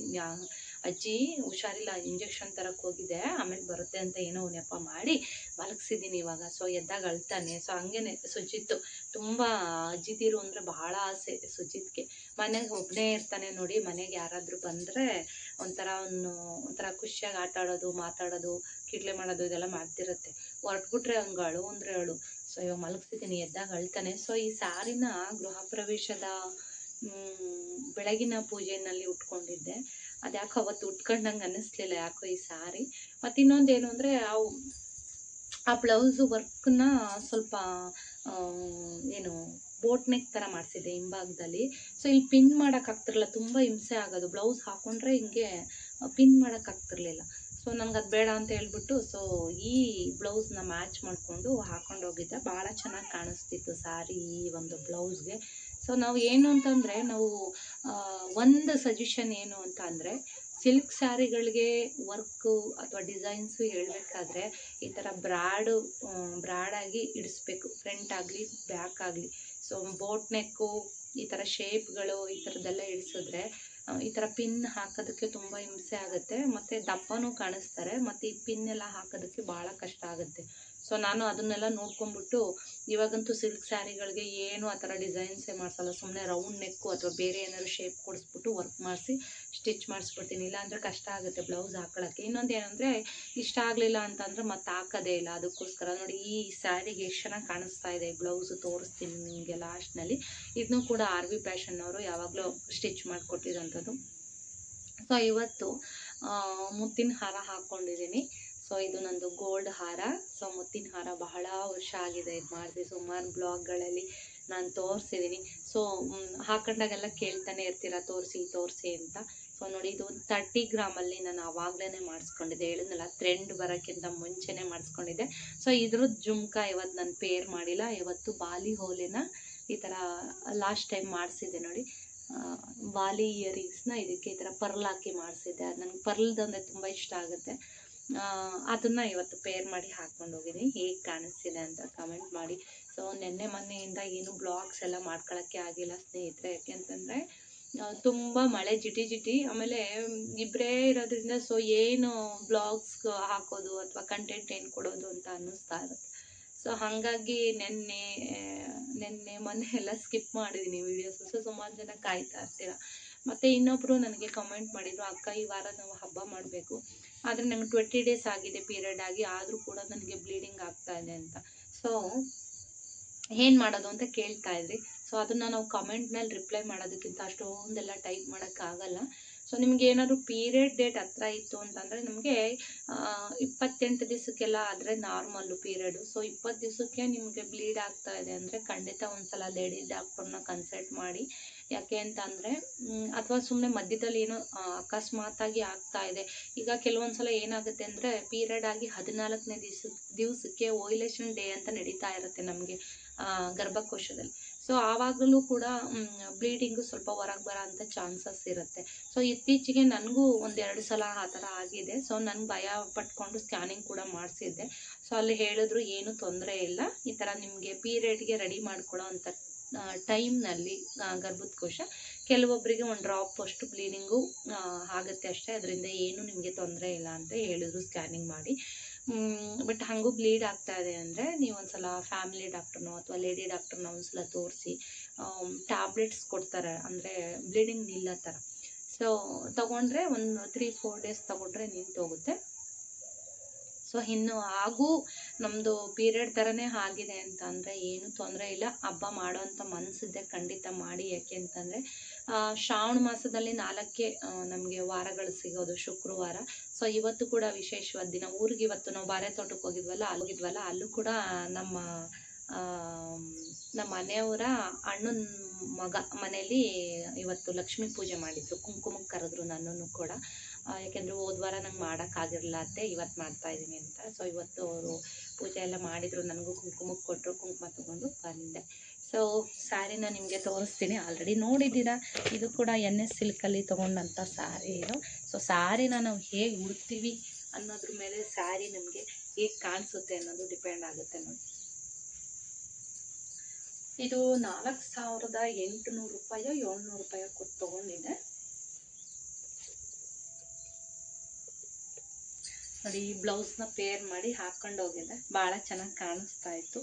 ಅಜ್ಜಿ, ಹುಷಾರಿಲ್ಲ ಇಂಜೆಕ್ಷನ್ ತರಕ್ಕೆ ಹೋಗಿದ್ದೆ, ಆಮೇಲೆ ಬರುತ್ತೆ ಅಂತ ಏನೋ ನೆಪ ಮಾಡಿ ಮಲಗಿಸಿದ್ದೀನಿ ಇವಾಗ. ಸೊ ಎದ್ದಾಗ ಅಳ್ತಾನೆ. ಸೊ ಹಂಗೇನೆ ಸುಜಿತ್, ತುಂಬ ಅಜ್ಜಿದಿರು ಅಂದರೆ ಬಹಳ ಆಸೆ ಸುಜಿತ್ಗೆ. ಮನೆಗೆ ಒಬ್ಬನೇ ಇರ್ತಾನೆ ನೋಡಿ, ಮನೆಗೆ ಯಾರಾದರೂ ಬಂದರೆ ಒಂಥರ ಅವನು ಒಂಥರ ಖುಷಿಯಾಗಿ ಆಟ ಆಡೋದು, ಮಾತಾಡೋದು ಕಿಡ್ಲೆ ಮಾಡೋದು ಇದೆಲ್ಲ ಮಾಡ್ತಿರುತ್ತೆ. ಹೊರಟ್ಬಿಟ್ರೆ ಹಂಗೆ ಅಳು ಅಂದರೆ ಅಳು. ಸೊ ಇವಾಗ ಮಲಗಿಸಿದ್ದೀನಿ, ಎದ್ದಾಗ ಅಳ್ತಾನೆ. ಸೊ ಈ ಸಾರಿನ ಗೃಹ ಪ್ರವೇಶದ ಬೆಳಗಿನ ಪೂಜೆಯಲ್ಲಿ ಉಟ್ಕೊಂಡಿದ್ದೆ. ಅದು ಅವತ್ತು ಉಟ್ಕೊಂಡಂಗೆ ಅನ್ನಿಸ್ಲಿಲ್ಲ ಯಾಕೋ ಈ ಸಾರಿ. ಮತ್ತು ಇನ್ನೊಂದು ಏನು ಅಂದರೆ ಅವು ಆ ಬ್ಲೌಸು ವರ್ಕ್ನ ಸ್ವಲ್ಪ ಏನು ಬೋಟ್ ನೆಕ್ ಥರ ಮಾಡಿಸಿದ್ದೆ ಹಿಂಭಾಗದಲ್ಲಿ. ಸೊ ಇಲ್ಲಿ ಪಿನ್ ಮಾಡೋಕ್ಕಾಗ್ತಿರಲಿಲ್ಲ ತುಂಬ ಹಿಂಸೆ ಆಗೋದು. ಬ್ಲೌಸ್ ಹಾಕೊಂಡ್ರೆ ಹಿಂಗೆ ಪಿನ್ ಮಾಡೋಕ್ಕಾಗ್ತಿರ್ಲಿಲ್ಲ ಸೊ ನನಗೆ ಅದು ಬೇಡ ಅಂತ ಹೇಳ್ಬಿಟ್ಟು, ಸೊ ಈ ಬ್ಲೌಸ್ನ ಮ್ಯಾಚ್ ಮಾಡಿಕೊಂಡು ಹಾಕೊಂಡು ಹೋಗಿದ್ದೆ. ಭಾಳ ಚೆನ್ನಾಗಿ ಕಾಣಿಸ್ತಿತ್ತು ಸಾರಿ ಈ ಒಂದು ಬ್ಲೌಸ್ಗೆ. ಸೊ ನಾವು ಏನು ಅಂತಂದರೆ, ನಾವು ಒಂದು ಸಜೆಷನ್ ಏನು ಅಂತ ಅಂದರೆ ಸಿಲ್ಕ್ ಸ್ಯಾರಿಗಳಿಗೆ ವರ್ಕು ಅಥವಾ ಡಿಸೈನ್ಸು ಹೇಳಬೇಕಾದ್ರೆ, ಈ ಥರ ಬ್ರಾಡು ಬ್ರಾಡಾಗಿ ಇಡಿಸ್ಬೇಕು ಫ್ರಂಟ್ ಆಗಲಿ ಬ್ಯಾಕ್ ಆಗಲಿ. ಸೊ ಬೋಟ್ ನೆಕ್ಕು ಈ ಥರ ಶೇಪ್ಗಳು ಈ ಥರದ್ದೆಲ್ಲ ಇಡಿಸಿದ್ರೆ ಈ ಥರ ಪಿನ್ ಹಾಕೋದಕ್ಕೆ ತುಂಬ ಹಿಂಸೆ ಆಗುತ್ತೆ. ಮತ್ತು ದಪ್ಪನೂ ಕಾಣಿಸ್ತಾರೆ, ಮತ್ತು ಈ ಪಿನ್ ಎಲ್ಲ ಹಾಕೋದಕ್ಕೆ ಭಾಳ ಕಷ್ಟ ಆಗುತ್ತೆ. ಸೊ ನಾನು ಅದನ್ನೆಲ್ಲ ನೋಡ್ಕೊಂಬಿಟ್ಟು ಇವಾಗಂತೂ ಸಿಲ್ಕ್ ಸ್ಯಾರಿಗಳಿಗೆ ಏನು ಆ ಥರ ಡಿಸೈನ್ಸೇ ಮಾಡಿಸಲ್ಲ. ಸುಮ್ಮನೆ ರೌಂಡ್ ನೆಕ್ಕು ಅಥವಾ ಬೇರೆ ಏನಾದ್ರು ಶೇಪ್ ಕೊಡಿಸ್ಬಿಟ್ಟು ವರ್ಕ್ ಮಾಡಿಸಿ ಸ್ಟಿಚ್ ಮಾಡಿಸ್ಬಿಡ್ತೀನಿ. ಇಲ್ಲಾಂದರೆ ಕಷ್ಟ ಆಗುತ್ತೆ ಬ್ಲೌಸ್ ಹಾಕೊಳ್ಳೋಕ್ಕೆ ಇನ್ನೊಂದು ಏನಂದರೆ ಇಷ್ಟ ಆಗಲಿಲ್ಲ ಅಂತಂದರೆ ಮತ್ತೆ ಹಾಕೋದೇ ಇಲ್ಲ. ಅದಕ್ಕೋಸ್ಕರ ನೋಡಿ ಈ ಸ್ಯಾರಿಗೆ ಎಷ್ಟು ಚೆನ್ನಾಗಿ ಕಾಣಿಸ್ತಾ ಇದೆ ಬ್ಲೌಸು ತೋರಿಸ್ತೀನಿ ನಿಮಗೆ ಲಾಸ್ಟ್ನಲ್ಲಿ. ಇದನ್ನು ಕೂಡ ಆರ್ ವಿ ಫ್ಯಾಷನ್ ಅವರು ಯಾವಾಗಲೂ ಸ್ಟಿಚ್ ಮಾಡಿಕೊಟ್ಟಿರೋಂಥದ್ದು. ಸೊ ಇವತ್ತು ಮುತ್ತಿನ ಹಾರ ಹಾಕ್ಕೊಂಡಿದ್ದೀನಿ ಸೊ ಇದು ನಂದು ಗೋಲ್ಡ್ ಹಾರ. ಸೊ ಮುತ್ತಿನ ಹಾರ ಬಹಳ ವರ್ಷ ಆಗಿದೆ. ಇದು ಮಾಡಿದೆ ಸುಮಾರು ಬ್ಲಾಗ್ಗಳಲ್ಲಿ ನಾನು ತೋರಿಸಿದ್ದೀನಿ ಸೊ ಹಾಕೊಂಡಾಗೆಲ್ಲ ಕೇಳ್ತಾನೆ ಇರ್ತೀರ, ತೋರಿಸಿ ತೋರಿಸಿ ಅಂತ. ಸೊ ನೋಡಿ, ಇದು ಒಂದು ತರ್ಟಿ ಗ್ರಾಮಲ್ಲಿ ನಾನು ಆವಾಗಲೇ ಮಾಡಿಸ್ಕೊಂಡಿದ್ದೆ. ಹೇಳಿದ್ನಲ್ಲ ಟ್ರೆಂಡ್ ಬರೋಕ್ಕಿಂತ ಮುಂಚೆನೇ ಮಾಡಿಸ್ಕೊಂಡಿದ್ದೆ. ಸೊ ಇದ್ರದ್ದು ಜುಮ್ಕ ಇವತ್ತು ನಾನು ಪೇರ್ ಮಾಡಿಲ್ಲ. ಇವತ್ತು ಬಾಲಿ ಹೋಲಿನ ಈ ಥರ ಲಾಸ್ಟ್ ಟೈಮ್ ಮಾಡಿಸಿದ್ದೆ ನೋಡಿ. ಬಾಲಿ ಇಯರಿಂಗ್ಸ್ನ ಇದಕ್ಕೆ ಈ ಥರ ಪರ್ಲ್ ಹಾಕಿ ಮಾಡಿಸಿದ್ದೆ. ಅದು ನನಗೆ ಪರ್ಲ್ದು ಅಂದರೆ ತುಂಬ ಇಷ್ಟ ಆಗುತ್ತೆ. ಅದನ್ನ ಇವತ್ತು ಪೇರ್ ಮಾಡಿ ಹಾಕ್ಕೊಂಡು ಹೋಗಿದ್ದೀನಿ. ಹೇಗೆ ಕಾಣಿಸ್ತಿದೆ ಅಂತ ಕಮೆಂಟ್ ಮಾಡಿ. ಸೊ ನಿನ್ನೆ ಮೊನ್ನೆಯಿಂದ ಏನು ಬ್ಲಾಗ್ಸ್ ಎಲ್ಲ ಮಾಡ್ಕೊಳ್ಳೋಕ್ಕೆ ಆಗಿಲ್ಲ ಸ್ನೇಹಿತರೆ. ಯಾಕೆಂತಂದ್ರೆ ತುಂಬ ಮಳೆ ಜಿಟಿ ಜಿಟಿ. ಆಮೇಲೆ ಇಬ್ಬರೇ ಇರೋದ್ರಿಂದ ಸೊ ಏನು ಬ್ಲಾಗ್ಸ್ ಹಾಕೋದು ಅಥವಾ ಕಂಟೆಂಟ್ ಏನು ಕೊಡೋದು ಅಂತ ಅನ್ನಿಸ್ತಾ ಇರುತ್ತೆ. ಸೊ ಹಾಗಾಗಿ ನೆನ್ನೆ ನೆನ್ನೆ ಮೊನ್ನೆ ಎಲ್ಲ ಸ್ಕಿಪ್ ಮಾಡಿದ್ದೀನಿ ವೀಡಿಯೋಸ್ ಸೊ ಸುಮಾರು ಜನ ಕಾಯ್ತಾ ಇರ್ತೀರ. ಮತ್ತು ಇನ್ನೊಬ್ಬರು ನನಗೆ ಕಮೆಂಟ್ ಮಾಡಿದರು, ಅಕ್ಕ, ಈ ವಾರ ನಾವು ಹಬ್ಬ ಮಾಡಬೇಕು. ಆದರೆ ನಂಗೆ ಟ್ವೆಂಟಿ ಡೇಸ್ ಆಗಿದೆ ಪೀರಿಯಡ್ ಆಗಿ, ಆದರೂ ಕೂಡ ನನಗೆ ಬ್ಲೀಡಿಂಗ್ ಆಗ್ತಾ ಇದೆ ಅಂತ. ಸೊ ಏನು ಮಾಡೋದು ಅಂತ ಕೇಳ್ತಾ ಇದ್ರಿ. ಸೊ ಅದನ್ನು ನಾವು ಕಮೆಂಟ್ನಲ್ಲಿ ರಿಪ್ಲೈ ಮಾಡೋದಕ್ಕಿಂತ ಅಷ್ಟೊಂದೆಲ್ಲ ಟೈಪ್ ಮಾಡೋಕ್ಕಾಗಲ್ಲ ಸೊ ನಿಮ್ಗೆ ಏನಾದ್ರು ಪೀರಿಯಡ್ ಡೇಟ್ ಹತ್ರ ಇತ್ತು ಅಂತಂದರೆ ನಮಗೆ ಇಪ್ಪತ್ತೆಂಟು ದಿವಸಕ್ಕೆಲ್ಲ ಆದರೆ ನಾರ್ಮಲ್ಲು ಪೀರಿಯಡು ಸೊ ಇಪ್ಪತ್ತು ದಿವಸಕ್ಕೆ ನಿಮಗೆ ಬ್ಲೀಡ್ ಆಗ್ತಾ ಇದೆ ಅಂದರೆ ಖಂಡಿತ ಒಂದ್ಸಲ ಲೇಡಿ ಡಾಕ್ಟರ್ನ ಕನ್ಸಲ್ಟ್ ಮಾಡಿ. ಯಾಕೆ ಅಂತಂದರೆ ಅಥವಾ ಸುಮ್ಮನೆ ಮಧ್ಯದಲ್ಲಿ ಏನೋ ಅಕಸ್ಮಾತಾಗಿ ಆಗ್ತಾ ಇದೆ. ಈಗ ಕೆಲವೊಂದು ಸಲ ಏನಾಗುತ್ತೆ ಅಂದರೆ ಪೀರಿಯಡ್ ಆಗಿ ಹದಿನಾಲ್ಕನೇ ದಿವಸ, ದಿವಸಕ್ಕೆ ಓಯ್ಲೇಷನ್ ಡೇ ಅಂತ ನಡೀತಾ ಇರುತ್ತೆ ನಮಗೆ ಗರ್ಭಕೋಶದಲ್ಲಿ. ಸೊ ಆವಾಗಲೂ ಕೂಡ ಬ್ಲೀಡಿಂಗು ಸ್ವಲ್ಪ ಹೊರಗೆ ಬರೋ ಅಂಥ ಚಾನ್ಸಸ್ ಇರುತ್ತೆ. ಸೊ ಇತ್ತೀಚೆಗೆ ನನಗೂ ಒಂದೆರಡು ಸಲ ಆ ಥರ ಆಗಿದೆ. ಸೊ ನನಗೆ ಭಯ ಪಟ್ಕೊಂಡು ಸ್ಕ್ಯಾನಿಂಗ್ ಕೂಡ ಮಾಡಿಸಿದ್ದೆ. ಸೊ ಅಲ್ಲಿ ಹೇಳಿದ್ರು, ಏನು ತೊಂದರೆ ಇಲ್ಲ. ಈ ಥರ ನಿಮಗೆ ಪೀರಿಯಡ್ಗೆ ರೆಡಿ ಮಾಡ್ಕೊಳ್ಳೋ ಅಂಥ ಟೈಮ್ನಲ್ಲಿ ಗರ್ಭದ ಕೋಶ ಕೆಲವೊಬ್ಬರಿಗೆ ಒಂದು ಡ್ರಾಪ್ ಅಷ್ಟು ಬ್ಲೀಡಿಂಗು ಆಗುತ್ತೆ ಅಷ್ಟೇ. ಅದರಿಂದ ಏನು ನಿಮಗೆ ತೊಂದರೆ ಇಲ್ಲ ಅಂತ ಹೇಳಿದ್ರು ಸ್ಕ್ಯಾನಿಂಗ್ ಮಾಡಿ. ಬಟ್ ಹಂಗೂ ಬ್ಲೀಡ್ ಆಗ್ತಾ ಇದೆ ಅಂದರೆ ನೀವು ಒಂದ್ಸಲ ಫ್ಯಾಮಿಲಿ ಡಾಕ್ಟರ್ನೋ ಅಥವಾ ಲೇಡಿ ಡಾಕ್ಟ್ರನ್ನ ಒಂದ್ಸಲ ತೋರಿಸಿ ಟ್ಯಾಬ್ಲೆಟ್ಸ್ ಕೊಡ್ತಾರೆ. ಅಂದರೆ ಬ್ಲೀಡಿಂಗ್ ನಿಲ್ಲೋ ಥರ ಸೊ ತಗೊಂಡ್ರೆ ಒಂದು ತ್ರೀ ಫೋರ್ ಡೇಸ್ ತಗೊಂಡ್ರೆ ನಿಂತೋಗುತ್ತೆ. ಸೊ ಇನ್ನು ಹಾಗೂ ನಮ್ಮದು ಪೀರಿಯಡ್ ಥರನೇ ಆಗಿದೆ ಅಂತ ಅಂದರೆ ಏನು ತೊಂದರೆ ಇಲ್ಲ. ಹಬ್ಬ ಮಾಡೋವಂಥ ಮನಸ್ಸಿದೆ ಖಂಡಿತ ಮಾಡಿ. ಯಾಕೆ ಅಂತಂದರೆ ಶ್ರಾವಣ ಮಾಸದಲ್ಲಿ ನಾಲ್ಕೇ ನಮಗೆ ವಾರಗಳು ಸಿಗೋದು ಶುಕ್ರವಾರ. ಸೊ ಇವತ್ತು ಕೂಡ ವಿಶೇಷವಾದ ದಿನ. ಊರಿಗೆ ಇವತ್ತು ನಾವು ಬಾರೆ ತೋಟಕ್ಕೆ ಹೋಗಿದ್ವಲ್ಲ ಅಲ್ಲಿಗಿದ್ವಲ್ಲ ಅಲ್ಲೂ ಕೂಡ ನಮ್ಮ ನಮ್ಮ ಮನೆಯವರ ಅಣ್ಣನ ಮಗ ಮನೆಯಲ್ಲಿ ಇವತ್ತು ಲಕ್ಷ್ಮೀ ಪೂಜೆ ಮಾಡಿದ್ರು. ಕುಂಕುಮಕ್ಕೆ ಕರೆದ್ರು ನನ್ನನ್ನು ಕೂಡ. ಯಾಕೆಂದರೆ ಯಾಕೆಂದ್ರೆ ಹೋದ ವಾರ ನಂಗೆ ಅತ್ತೆ ಇವತ್ತು ಮಾಡ್ತಾ ಇದೀನಿ ಅಂತ. ಸೊ ಇವತ್ತು ಅವರು ಪೂಜೆ ಎಲ್ಲ ಮಾಡಿದರು, ನನಗೂ ಕುಂಕುಮಕ್ಕೆ ಕೊಟ್ಟರು, ಕುಂಕುಮ ತೊಗೊಂಡು ಬಂದೆ. ಸೊ ಸ್ಯಾರಿನ ನಿಮಗೆ ತೋರಿಸ್ತೀನಿ. ಆಲ್ರೆಡಿ ನೋಡಿದ್ದೀರಾ? ಇದು ಕೂಡ ಎನ್ ಎಸ್ ಸಿಲ್ಕಲ್ಲಿ ತೊಗೊಂಡಂಥ ಸ್ಯಾರಿ ಇದು. ಸೊ ಸ್ಯಾರಿನ ನಾವು ಹೇಗೆ ಉಡ್ತೀವಿ ಅನ್ನೋದ್ರ ಮೇಲೆ ಸ್ಯಾರಿ ನಮಗೆ ಹೇಗೆ ಕಾಣಿಸುತ್ತೆ ಅನ್ನೋದು ಡಿಪೆಂಡ್ ಆಗುತ್ತೆ ನೋಡಿ. ಇದು ನಾಲ್ಕು ಸಾವಿರದ ಎಂಟುನೂರು ರೂಪಾಯೋ, ಏಳ್ನೂರು ರೂಪಾಯೋ ಕೊಟ್ಟು ತೊಗೊಂಡಿದ್ದೆ. ನೋಡಿ, ಈ ಬ್ಲೌಸ್ನ ಪೇರ್ ಮಾಡಿ ಹಾಕ್ಕೊಂಡು ಹೋಗಿದ್ದೆ ಭಾಳ ಚೆನ್ನಾಗಿ ಕಾಣಿಸ್ತಾ ಇತ್ತು.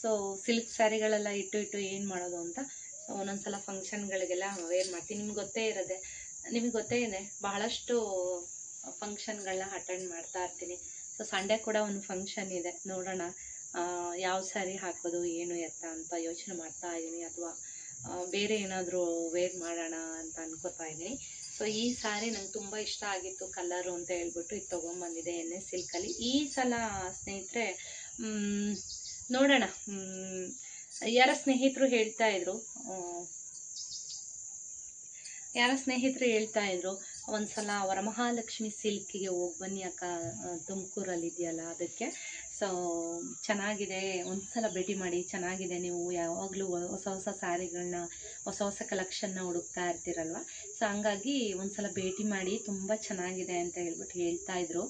ಸೊ ಸಿಲ್ಕ್ ಸ್ಯಾರಿಗಳೆಲ್ಲ ಇಟ್ಟು ಇಟ್ಟು ಏನು ಮಾಡೋದು ಅಂತ ಸೊ ಒಂದೊಂದ್ಸಲ ಫಂಕ್ಷನ್ಗಳಿಗೆಲ್ಲ ವೇರ್ ಮಾಡ್ತೀನಿ. ನಿಮ್ಗೆ ಗೊತ್ತೇ ಇರೋದೆ, ನಿಮಗೆ ಗೊತ್ತೇ ಇದೆ, ಬಹಳಷ್ಟು ಫಂಕ್ಷನ್ಗಳನ್ನ ಅಟೆಂಡ್ ಮಾಡ್ತಾ ಇರ್ತೀನಿ. ಸೊ ಸಂಡೇ ಕೂಡ ಒಂದು ಫಂಕ್ಷನ್ ಇದೆ. ನೋಡೋಣ ಯಾವ ಸ್ಯಾರಿ ಹಾಕೋದು ಏನು ಎತ್ತ ಅಂತ ಯೋಚನೆ ಮಾಡ್ತಾ ಇದ್ದೀನಿ ಅಥವಾ ಬೇರೆ ಏನಾದರೂ ವೇರ್ ಮಾಡೋಣ ಅಂತ ಅನ್ಕೋತಾ ಇದ್ದೀನಿ ಸೊ ಈ ಸಾರಿ ನಂಗೆ ತುಂಬ ಇಷ್ಟ ಆಗಿತ್ತು ಕಲರು ಅಂತ ಹೇಳ್ಬಿಟ್ಟು ಇದು ತೊಗೊಂಬಂದಿದೆ ಎನ್ ಎಸ್ ಸಿಲ್ಕಲ್ಲಿ ಈ ಸಲ ಸ್ನೇಹಿತರೆ ನೋಡೋಣ. ಯಾರ ಸ್ನೇಹಿತರು ಹೇಳ್ತಾ ಇದ್ರು ಯಾರ ಸ್ನೇಹಿತರು ಹೇಳ್ತಾ ಇದ್ರು, ಒಂದ್ಸಲ ವರಮಹಾಲಕ್ಷ್ಮಿ ಸಿಲ್ಕಿಗೆ ಹೋಗಿ ಬನ್ನಿ ಅಕ್ಕ ತುಮಕೂರಲ್ಲಿ ಇದೆಯಲ್ಲ ಅದಕ್ಕೆ. ಸೊ ಚೆನ್ನಾಗಿದೆ. ಒಂದ್ಸಲ ಭೇಟಿ ಮಾಡಿ. ಚೆನ್ನಾಗಿದೆ. ನೀವು ಯಾವಾಗಲೂ ಹೊಸ ಹೊಸ ಸ್ಯಾರಿಗಳನ್ನ ಹೊಸ ಹೊಸ ಕಲೆಕ್ಷನ್ನ ಹುಡುಕ್ತಾ ಇರ್ತೀರಲ್ವ? ಸೊ ಹಂಗಾಗಿ ಒಂದ್ಸಲ ಭೇಟಿ ಮಾಡಿ. ತುಂಬ ಚೆನ್ನಾಗಿದೆ ಅಂತ ಹೇಳ್ಬಿಟ್ಟು ಹೇಳ್ತಾ ಇದ್ರು.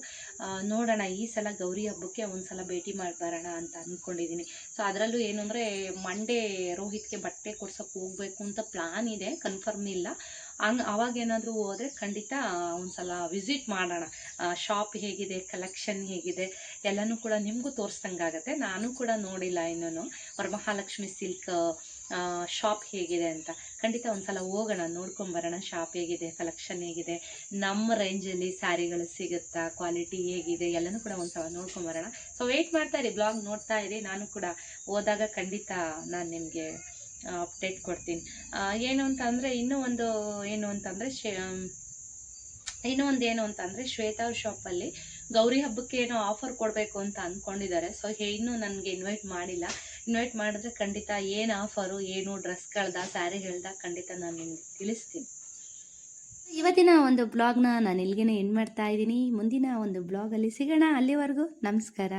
ನೋಡೋಣ. ಈ ಸಲ ಗೌರಿ ಹಬ್ಬಕ್ಕೆ ಒಂದ್ಸಲ ಭೇಟಿ ಮಾಡಿ ಬರೋಣ ಅಂತ ಅಂದ್ಕೊಂಡಿದ್ದೀನಿ ಸೊ ಅದರಲ್ಲೂ ಏನು ಅಂದರೆ ಮಂಡೇ ರೋಹಿತ್ಗೆ ಬಟ್ಟೆ ಕೊಡ್ಸೋಕೆ ಹೋಗ್ಬೇಕು ಅಂತ ಪ್ಲಾನ್ ಇದೆ. ಕನ್ಫರ್ಮ್ ಇಲ್ಲ. ಹಂಗೆ ಅವಾಗೇನಾದರೂ ಹೋದ್ರೆ ಖಂಡಿತ ಒಂದ್ಸಲ ವಿಸಿಟ್ ಮಾಡೋಣ. ಶಾಪ್ ಹೇಗಿದೆ ಕಲೆಕ್ಷನ್ ಹೇಗಿದೆ, ಎಲ್ಲನೂ ಕೂಡ ನಿಮಗೂ ತೋರಿಸ್ದಂಗಾಗತ್ತೆ ನಾನು ಕೂಡ ನೋಡಿಲ್ಲ ಇನ್ನೂ ವರಮಹಾಲಕ್ಷ್ಮಿ ಸಿಲ್ಕ್ ಶಾಪ್ ಹೇಗಿದೆ ಅಂತ. ಖಂಡಿತ ಒಂದ್ಸಲ ಹೋಗೋಣ, ನೋಡ್ಕೊಂಬರೋಣ ಶಾಪ್ ಹೇಗಿದೆ ಕಲೆಕ್ಷನ್ ಹೇಗಿದೆ ನಮ್ಮ ರೇಂಜಲ್ಲಿ ಸ್ಯಾರಿಗಳು ಸಿಗುತ್ತಾ ಕ್ವಾಲಿಟಿ ಹೇಗಿದೆ, ಎಲ್ಲನೂ ಕೂಡ ಒಂದ್ಸಲ ನೋಡ್ಕೊಂಬರೋಣ. ಸೊ ವೆಯ್ಟ್ ಮಾಡ್ತಾ ಇರಿ ಬ್ಲಾಗ್ ನೋಡ್ತಾ ಇರಿ. ನಾನು ಕೂಡ ಹೋದಾಗ ಖಂಡಿತ ನಾನು ನಿಮಗೆ ಅಪ್ಡೇಟ್ ಕೊಡ್ತೀನಿ. ಏನು ಅಂತ ಅಂದರೆ ಇನ್ನೂ ಒಂದು ಏನು ಅಂತಂದರೆ, ಶೇ ಇನ್ನೂ ಒಂದು ಏನು ಅಂತಂದರೆ, ಶ್ವೇತಾ ಶಾಪಲ್ಲಿ ಗೌರಿ ಹಬ್ಬಕ್ಕೆ ಏನೋ ಆಫರ್ ಕೊಡಬೇಕು ಅಂತ ಅಂದ್ಕೊಂಡಿದ್ದಾರೆ ಸೊ ಇನ್ನೂ ನನಗೆ ಇನ್ವೈಟ್ ಮಾಡಿಲ್ಲ. ಇನ್ವೈಟ್ ಮಾಡಿದ್ರೆ ಖಂಡಿತ ಏನು ಆಫರು ಏನು ಡ್ರೆಸ್ಗಳ್ದ ಸ್ಯಾರಿಗಳ್ದ ಖಂಡಿತ ನಾನು ನಿಮ್ಗೆ ತಿಳಿಸ್ತೀನಿ. ಇವತ್ತಿನ ಒಂದು ಬ್ಲಾಗ್ನ ನಾನು ಇಲ್ಲಿಗೆ ಮಾಡ್ತಾ ಇದ್ದೀನಿ. ಮುಂದಿನ ಒಂದು ಬ್ಲಾಗಲ್ಲಿ ಸಿಗೋಣ. ಅಲ್ಲಿವರೆಗೂ ನಮಸ್ಕಾರ.